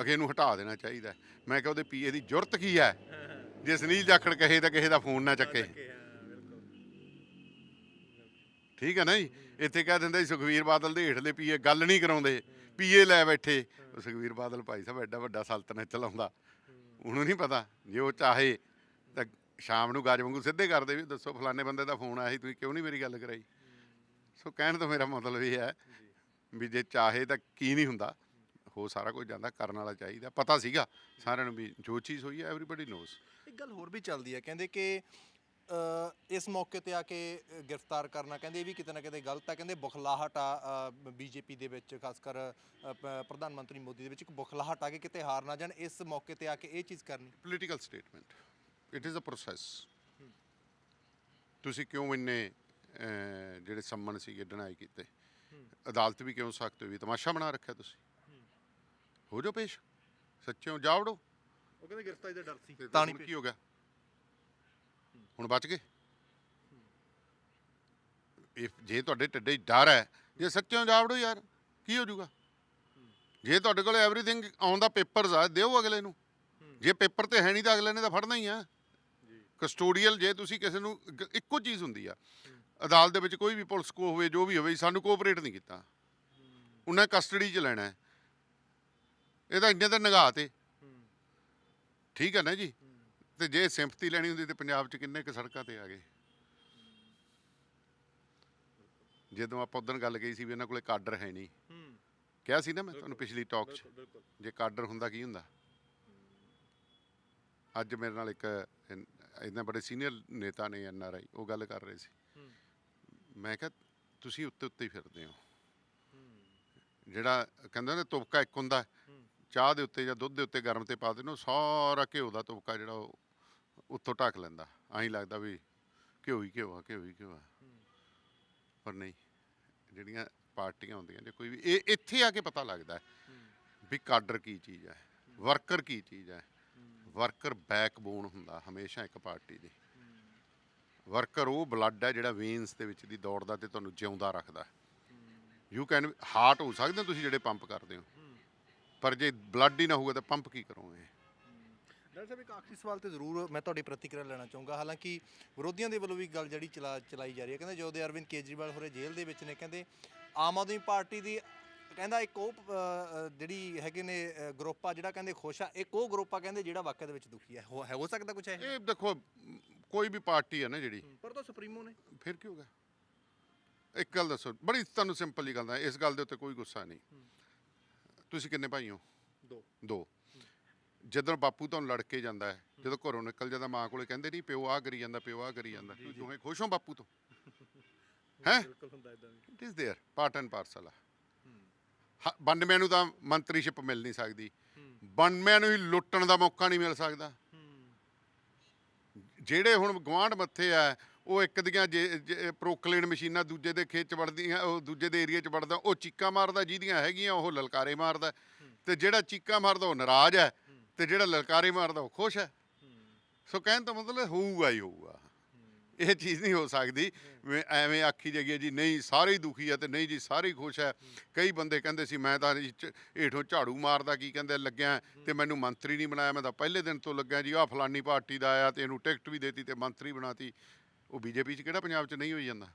ਅਗੇ ਇਹਨੂੰ ਹਟਾ ਦੇਣਾ ਚਾਹੀਦਾ। ਮੈਂ ਕਿਹਾ ਉਹਦੇ ਪੀਏ ਦੀ ਜ਼ਰੂਰਤ ਕੀ ਹੈ? ਜੇ ਸੁਨੀਲ ਜਾਖੜ ਕਹੇ ਤਾਂ ਕਿਸੇ ਦਾ ਫੋਨ ਨਾ ਚੱਕੇ। ਠੀਕ ਹੈ ਨਾ ਜੀ ਇੱਥੇ ਕਹਿ ਦਿੰਦੇ ਸੁਖਵੀਰ ਬਾਦਲ ਦੇ ਹੇਠਲੇ ਪੀਏ ਗੱਲ ਨਹੀਂ ਕਰਾਉਂਦੇ। ਪੀਏ ਲੈ ਬੈਠੇ। ਸੁਖਵੀਰ ਬਾਦਲ ਭਾਈ ਸਾਹਿਬ ਐਡਾ ਵੱਡਾ ਸਲਤਨਤ ਚਲਾਉਂਦਾ। ਉਹਨੂੰ ਨਹੀਂ ਪਤਾ ਜੇ ਉਹ ਚਾਹੇ ਸ਼ਾਮ ਨੂੰ ਗੱਜ ਵਾਂਗੂ ਸਿੱਧੇ ਕਰਦੇ ਵੀ ਦੱਸੋ ਫਲਾਣੇ ਬੰਦੇ ਦਾ ਫੋਨ ਆਇਆ ਸੀ ਤੁਸੀਂ ਕਿਉਂ ਨਹੀਂ ਮੇਰੀ ਗੱਲ ਕਰਾਈ? ਸੋ ਕਹਿਣ ਤੋਂ ਮੇਰਾ ਮਤਲਬ ਇਹ ਹੈ ਵੀ ਜੇ ਚਾਹੇ ਤਾਂ ਕੀ ਨਹੀਂ ਹੁੰਦਾ ਹੋ ਸਾਰਾ ਕੁਝ ਜਾਂਦਾ ਕਰਨ ਵਾਲਾ ਚਾਹੀਦਾ ਪਤਾ ਸੀਗਾ ਸਾਰਿਆਂ ਨੂੰ ਵੀ ਜੋ ਚੀਜ਼ ਹੋਈ ਹੈ ਐਵਰੀਬਾਡੀ ਨੋਜ਼ ਇੱਕ ਗੱਲ ਹੋਰ ਵੀ ਚੱਲਦੀ ਹੈ ਕਹਿੰਦੇ ਕਿ ਅ, ਇਸ ਮੌਕੇ ਤੇ ਆ ਕੇ ਅ, ਗ੍ਰਿਫਤਾਰ ਕਰਨਾ ਕਹਿੰਦੇ ਇਹ ਵੀ ਕਿਤੇ ਨਾ ਕਿਤੇ ਗਲਤ ਹੈ ਕਹਿੰਦੇ ਬੁਖਲਾਹਟ ਆ ਬੀਜੇਪੀ ਦੇ ਵਿੱਚ ਖਾਸ ਕਰ ਅ, ਪ- ਪ੍ਰਧਾਨ ਮੰਤਰੀ ਮੋਦੀ ਦੇ ਵਿੱਚ ਇੱਕ ਬੁਖਲਾਹਟ ਆ ਕੇ ਕਿਤੇ ਹਾਰ ਨਾ ਜਾਣ ਇਸ ਮੌਕੇ ਤੇ ਆ ਕੇ ਇਹ ਚੀਜ਼ ਕਰਨੀ। Political statement. It is a process. ਤੁਸੀਂ ਕਿਉਂ ਇੰਨੇ ਜਿਹੜੇ ਸੰਮਨ ਸੀਗੇ ਡਿਨਾਈ ਕੀਤੇ? ਅਦਾਲਤ ਵੀ ਕਿਉਂ ਸਖਤ ਹੋਈ? ਤਮਾਸ਼ਾ ਬਣਾ ਰੱਖਿਆ ਤੁਸੀਂ? ਹੋ ਜਾਓ ਪੇਸ਼। ਸੱਚਿਓ ਜਾਵੜੋ ਉਹ ਕਹਿੰਦੇ ਗ੍ਰਿਫਤਾਰੀ ਦਾ ਡਰ ਸੀ। ਤਾਂ ਨਹੀਂ ਕੀ ਹੋ ਗਿਆ? ਹੁਣ ਬਚ ਗਏ? ਇਹ ਜੇ ਤੁਹਾਡੇ 'ਚ ਡਰ ਹੈ ਜੇ ਸੱਚਿਓ ਜਾਵੜੋ ਯਾਰ। ਕੀ ਹੋ ਜਾਊਗਾ? ਜੇ ਤੁਹਾਡੇ ਕੋਲ ਐਵਰੀਥਿੰਗ ਆਨ ਦਾ ਪੇਪਰਸ ਆ ਦਿਓ ਅਗਲੇ ਨੂੰ। ਜੇ ਪੇਪਰ ਤੇ ਹੈ ਨਹੀਂ ਤਾਂ ਅਗਲੇ ਨੇ ਤਾਂ ਫੜਨਾ ਹੀ ਆ। ਕਸਟੋਡੀਅਲ ਜੇ ਤੁਸੀਂ ਕਿਸੇ ਨੂੰ ਇੱਕੋ ਚੀਜ਼ ਹੁੰਦੀ ਆ। ਅਦਾਲਤ ਦੇ ਵਿੱਚ ਕੋਈ ਵੀ ਪੁਲਿਸ ਕੋ ਹੋਵੇ ਜੋ ਵੀ ਹੋਵੇ ਸਾਨੂੰ ਕੋਆਪਰੇਟ ਨਹੀਂ ਕੀਤਾ। ਉਹਨਾਂ ਕਸਟਡੀ 'ਚ ਲੈਣਾ ਹੈ। ਇਹ ਤਾਂ ਇੰਨੇ ਤਾਂ ਨਿਗਾਹ ਤੇ। ਠੀਕ ਹੈ ਨਾ ਜੀ? ਤੇ ਜੇ ਸਿੰਪਥੀ ਲੈਣੀ ਹੁੰਦੀ ਤੇ ਪੰਜਾਬ 'ਚ ਕਿੰਨੇ ਕੁ ਸੜਕਾਂ ਤੇ ਆ ਗਏ। ਜਦੋਂ ਆਪਾਂ ਉਦੋਂ ਗੱਲ ਕਹੀ ਸੀ ਵੀ ਇਹਨਾਂ ਕੋਲੇ ਕਾਡਰ ਹੈ ਨਹੀਂ। ਕਿਹਾ ਸੀ ਨਾ ਮੈਂ ਤੁਹਾਨੂੰ ਪਿਛਲੀ ਟਾਕ 'ਚ। ਬਿਲਕੁਲ। ਜੇ ਕਾਡਰ ਹੁੰਦਾ ਕੀ ਹੁੰਦਾ? ਅੱਜ ਮੇਰੇ ਨਾਲ ਇੱਕ ਇੰਨਾ ਬੜੇ ਸੀਨੀਅਰ ਨੇਤਾ ਨੇ ਐਨ ਆਰ ਆਈ ਉਹ ਗੱਲ ਕਰ ਰਹੇ ਸੀ। ਮੈਂ ਕਿਹਾ ਤੁਸੀਂ ਉੱਤੇ ਉੱਤੇ ਹੀ ਫਿਰਦੇ ਹੋ। ਜਿਹੜਾ ਕਹਿੰਦਾ ਨਾ ਤੁਪਕਾ ਇੱਕ ਹੁੰਦਾ ਚਾਹ ਦੇ ਉੱਤੇ ਜਾਂ ਦੁੱਧ ਦੇ ਉੱਤੇ ਗਰਮ ਤੇ ਪਾ ਦੇਣਾ ਸਾਰਾ ਘਿਓ ਦਾ ਤੁਪਕਾ ਜਿਹੜਾ ਉਹ ਉੱਤੋਂ ਢੱਕ ਲੈਂਦਾ। ਐਂ ਲੱਗਦਾ ਵੀ ਘਿਓ ਹੀ ਘਿਓ ਆ ਘਿਓ ਹੀ ਘਿਓ ਆ। ਪਰ ਨਹੀਂ ਜਿਹੜੀਆਂ ਪਾਰਟੀਆਂ ਹੁੰਦੀਆਂ ਜੇ ਕੋਈ ਵੀ ਇਹ ਇੱਥੇ ਆ ਕੇ ਪਤਾ ਲੱਗਦਾ ਵੀ ਕਾਡਰ ਕੀ ਚੀਜ਼ ਹੈ। ਵਰਕਰ ਕੀ ਚੀਜ਼ ਹੈ। ਵਰਕਰ ਬੈਕਬੋਨ ਹੁੰਦਾ, ਹਮੇਸ਼ਾ ਇੱਕ ਪਾਰਟੀ ਦੀ। ਵਰਕਰ ਉਹ ਬਲੱਡ ਹੈ ਜਿਹੜਾ ਵੇਨਸ ਦੇ ਵਿੱਚ ਦੀ ਦੌੜਦਾ ਤੇ ਤੁਹਾਨੂੰ ਜਿਉਂਦਾ ਰੱਖਦਾ। ਯੂ ਕੈਨ ਹਾਰਟ ਹੋ ਸਕਦੇ ਹੋ ਤੁਸੀਂ ਜਿਹੜੇ ਪੰਪ ਕਰਦੇ ਹੋ। ਪਰ ਜੇ ਬਲੱਡ ਹੀ ਨਾ ਹੋਊਗਾ ਤਾਂ ਪੰਪ ਕੀ ਕਰੋਗੇ? ਡਾਕਟਰ ਸਾਹਿਬ, ਇੱਕ ਆਖਰੀ ਸਵਾਲ ਤੇ ਜ਼ਰੂਰ ਮੈਂ ਤੁਹਾਡੀ ਪ੍ਰਤੀਕਿਰਿਆ ਲੈਣਾ ਚਾਹੂੰਗਾ। ਹਾਲਾਂਕਿ ਵਿਰੋਧੀਆਂ ਦੇ ਵੱਲੋਂ ਵੀ ਗੱਲ ਜਿਹੜੀ ਚਲਾ, ਚਲਾਈ ਜਾ ਰਹੀ ਹੈ। ਕਹਿੰਦੇ ਜੋ ਦੇ ਅਰਵਿੰਦ ਕੇਜਰੀਵਾਲ ਹੋਰੇ ਜੇਲ੍ਹ ਦੇ ਵਿੱਚ ਨੇ। ਕਹਿੰਦੇ ਆਮ ਆਦਮੀ ਪਾਰਟੀ ਦੀ ਕਹਿੰਦਾ ਇੱਕ ਉਹ ਅ, ਅ, ਜਿਹੜੀ ਹੈਗੇ ਨੇ ਅ, ਗਰੁੱਪ ਆ ਜਿਹੜਾ ਕਹਿੰਦੇ ਖੁਸ਼ ਆ ਇੱਕ ਉਹ ਗਰੁੱਪ ਆ ਕਹਿੰਦੇ ਜਿਹੜਾ ਵਾਕਿਆ ਦੇ ਵਿੱਚ ਦੁਖੀ ਹੈ ਹੋ ਹੈ- ਹੋ ਸਕਦਾ ਕੁਝ ਹੈ ਇਹ ਦੇਖੋ ਮ, ਕੋਈ ਵੀ ਪਾਰਟੀ ਹੈ ਨਾ ਜਿਹੜੀ ਪਰ ਤਾਂ ਸੁਪਰੀਮੋ ਨੇ ਫਿਰ ਕੀ ਹੋਗਾ ਇੱਕ ਗੱਲ ਦੱਸੋ ਬੜੀ ਤੁਹਾਨੂੰ ਸਿੰਪਲ ਜੀ ਗੱਲ ਹੈ ਇਸ ਗੱਲ ਦੇ ਉੱਤੇ ਕੋਈ ਗੁੱਸਾ ਨਹੀਂ ਤੁਸੀਂ ਕਿੰਨੇ ਭਾਈ ਹੋ ਦੋ ਦੋ ਜਦੋਂ ਬਾਪੂ ਤੁਹਾਨੂੰ ਲੜ ਕੇ ਜਾਂਦਾ ਹੈ ਜਦੋਂ ਘਰੋਂ ਨਿਕਲ ਜਾਂਦਾ ਮਾਂ ਕੋਲੇ ਕਹਿੰਦੇ ਨਹੀਂ ਪਿਓ ਆ ਕਰੀ ਜਾਂਦਾ ਪਿਓ ਆ ਕਰੀ ਜਾਂਦਾ ਤੁਸੀਂ ਦੋਵੇਂ ਖੁਸ਼ ਹੋ ਬਾਪੂ ਤੋਂ ਹੈ ਬਿਲਕੁਲ ਹੁੰਦਾ ਇਦਾਂ ਵੀ it is there part and parcel ਆ ਹ- 92 ਨੂੰ ਤਾਂ ਮੰਤਰੀਸ਼ਿਪ ਮਿਲ ਨਹੀਂ ਸਕਦੀ। 92 ਨੂੰ ਹੀ ਲੁੱਟਣ ਦਾ ਮੌਕਾ ਨਹੀਂ ਮਿਲ ਸਕਦਾ। ਜਿਹੜੇ ਹੁਣ ਗਵਾਂਢ ਮੱਥੇ ਆ ਉਹ ਇੱਕ ਦੀਆਂ ਜੇ- ਜੇ ਪ੍ਰੋਕਲੇਨ ਮਸ਼ੀਨਾਂ ਦੂਜੇ ਦੇ ਖੇਤ ਚ ਵੜਦੀਆਂ ਉਹ ਦੂਜੇ ਦੇ ਏਰੀਆ ਚ ਵੜਦਾ ਉਹ ਚੀਕਾਂ ਮਾਰਦਾ ਜਿਹਦੀਆਂ ਹੈਗੀਆਂ ਉਹ ਲਲਕਾਰੇ ਮਾਰਦਾ। ਤੇ ਜਿਹੜਾ ਚੀਕਾਂ ਮਾਰਦਾ ਉਹ ਨਾਰਾਜ਼ ਹੈ। ਤੇ ਜਿਹੜਾ ਲਲਕਾਰੇ ਮਾਰਦਾ ਉਹ ਖੁਸ਼ ਹੈ। ਸੋ ਕਹਿਣ ਦਾ ਮਤਲਬ ਹੋਊਗਾ ਹੀ ਹੋਊਗਾ। ਇਹ ਚੀਜ਼ ਨਹੀਂ ਹੋ ਸਕਦੀ। ਵੀ ਐਵੇਂ ਆਖੀ ਜਾਈਏ, ਜੀ ਨਹੀਂ, ਸਾਰੇ ਹੀ ਦੁਖੀ ਆ ਤੇ ਨਹੀਂ ਜੀ, ਸਾਰੇ ਹੀ ਖੁਸ਼ ਹੈ ਕਈ ਬੰਦੇ ਕਹਿੰਦੇ ਸੀ, ਮੈਂ ਤਾਂ ਜੀ ਚ- ਹੇਠੋਂ ਝਾੜੂ ਮਾਰਦਾ, ਕੀ ਕਹਿੰਦੇ, ਲੱਗਿਆ ਤੇ ਮੈਨੂੰ ਮੰਤਰੀ ਨਹੀਂ ਬਣਾਇਆ। ਮੈਂ ਤਾਂ ਪਹਿਲੇ ਦਿਨ ਤੋਂ ਲੱਗਿਆ ਜੀ, ਆਹ ਫਲਾਨੀ ਪਾਰਟੀ ਦਾ ਆਇਆ ਤੇ ਇਹਨੂੰ ਟਿਕਟ ਵੀ ਦੇਤੀ ਤੇ ਮੰਤਰੀ ਬਣਾਤੀ। ਉਹ ਬੀਜੇਪੀ 'ਚ ਕਿਹੜਾ ਪੰਜਾਬ 'ਚ ਨਹੀਂ ਹੋਈ ਜਾਂਦਾ?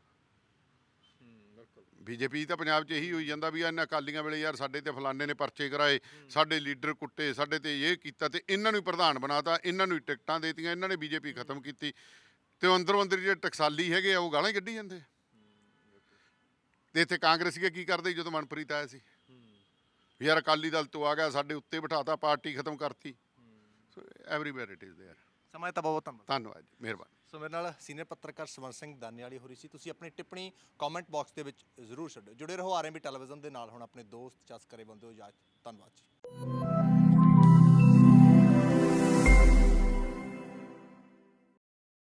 ਬਿਲਕੁਲ ਬੀਜੇਪੀ ਤਾਂ ਪੰਜਾਬ 'ਚ ਇਹੀ ਹੋਈ ਜਾਂਦਾ ਵੀ ਇਹਨਾਂ ਅਕਾਲੀਆਂ ਵੇਲੇ ਯਾਰ ਸਾਡੇ ਤੇ ਫਲਾਣੇ ਨੇ ਪਰਚੇ ਕਰਾਏ, ਸਾਡੇ ਲੀਡਰ ਕੁੱਟੇ, ਸਾਡੇ ਤੇ ਇਹ ਕੀਤਾ ਤੇ ਇਹਨਾਂ ਨੂੰ ਹੀ ਪ੍ਰਧਾਨ ਬਣਾਤਾ, ਇਹਨਾਂ ਨੂੰ ਹੀ ਟਿਕਟਾਂ ਦੇਤੀਆਂ, ਇਹਨਾਂ ਨੇ ਬੀਜੇਪੀ ਖਤਮ ਕੀਤੀ। ਤੇ ਉਹ ਅੰਦਰੋਂ ਅੰਦਰ ਜਿਹੜੇ ਟਕਸਾਲੀ ਹੈਗੇ ਆ ਉਹ ਗਾਲਾਂ ਹੀ ਕੱਢੀ ਜਾਂਦੇ ਤੇ ਇੱਥੇ ਕਾਂਗਰਸੀਏ ਕੀ ਕਰਦੇ ਸੀ ਜਦੋਂ ਮਨਪ੍ਰੀਤ ਆਇਆ ਸੀ ਵੀ ਯਾਰ ਅਕਾਲੀ ਦਲ ਤੋਂ ਆ ਗਿਆ ਸਾਡੇ ਉੱਤੇ ਬਿਠਾਤਾ ਪਾਰਟੀ ਖਤਮ ਕਰਤੀ so everywhere it is there ਸਮਾਂ ਤਾਂ ਬਹੁਤ ਧੰਨਵਾਦ ਧੰਨਵਾਦ ਜੀ ਮਿਹਰਬਾਨੀ ਸੋ ਮੇਰੇ ਨਾਲ ਸੀਨੀਅਰ ਪੱਤਰਕਾਰ ਸਵਰਨ ਸਿੰਘ ਦਾਨੇਵਾਲੀ ਹੋ ਰਹੀ ਸੀ ਤੁਸੀਂ ਆਪਣੀ ਟਿੱਪਣੀ ਕਮੈਂਟ ਬਾਕਸ ਦੇ ਵਿੱਚ ਜ਼ਰੂਰ ਛੱਡੋ ਜੁੜੇ ਰਹੋ ਆਰਐਮਬੀ ਟੈਲੀਵਿਜ਼ਨ ਦੇ ਨਾਲ ਹੁਣ ਆਪਣੇ ਦੋਸਤ ਚਸ ਕਰੇ ਬੰਦੇ ਹੋ ਇਜਾਜ਼ਤ ਧੰਨਵਾਦ ਜੀ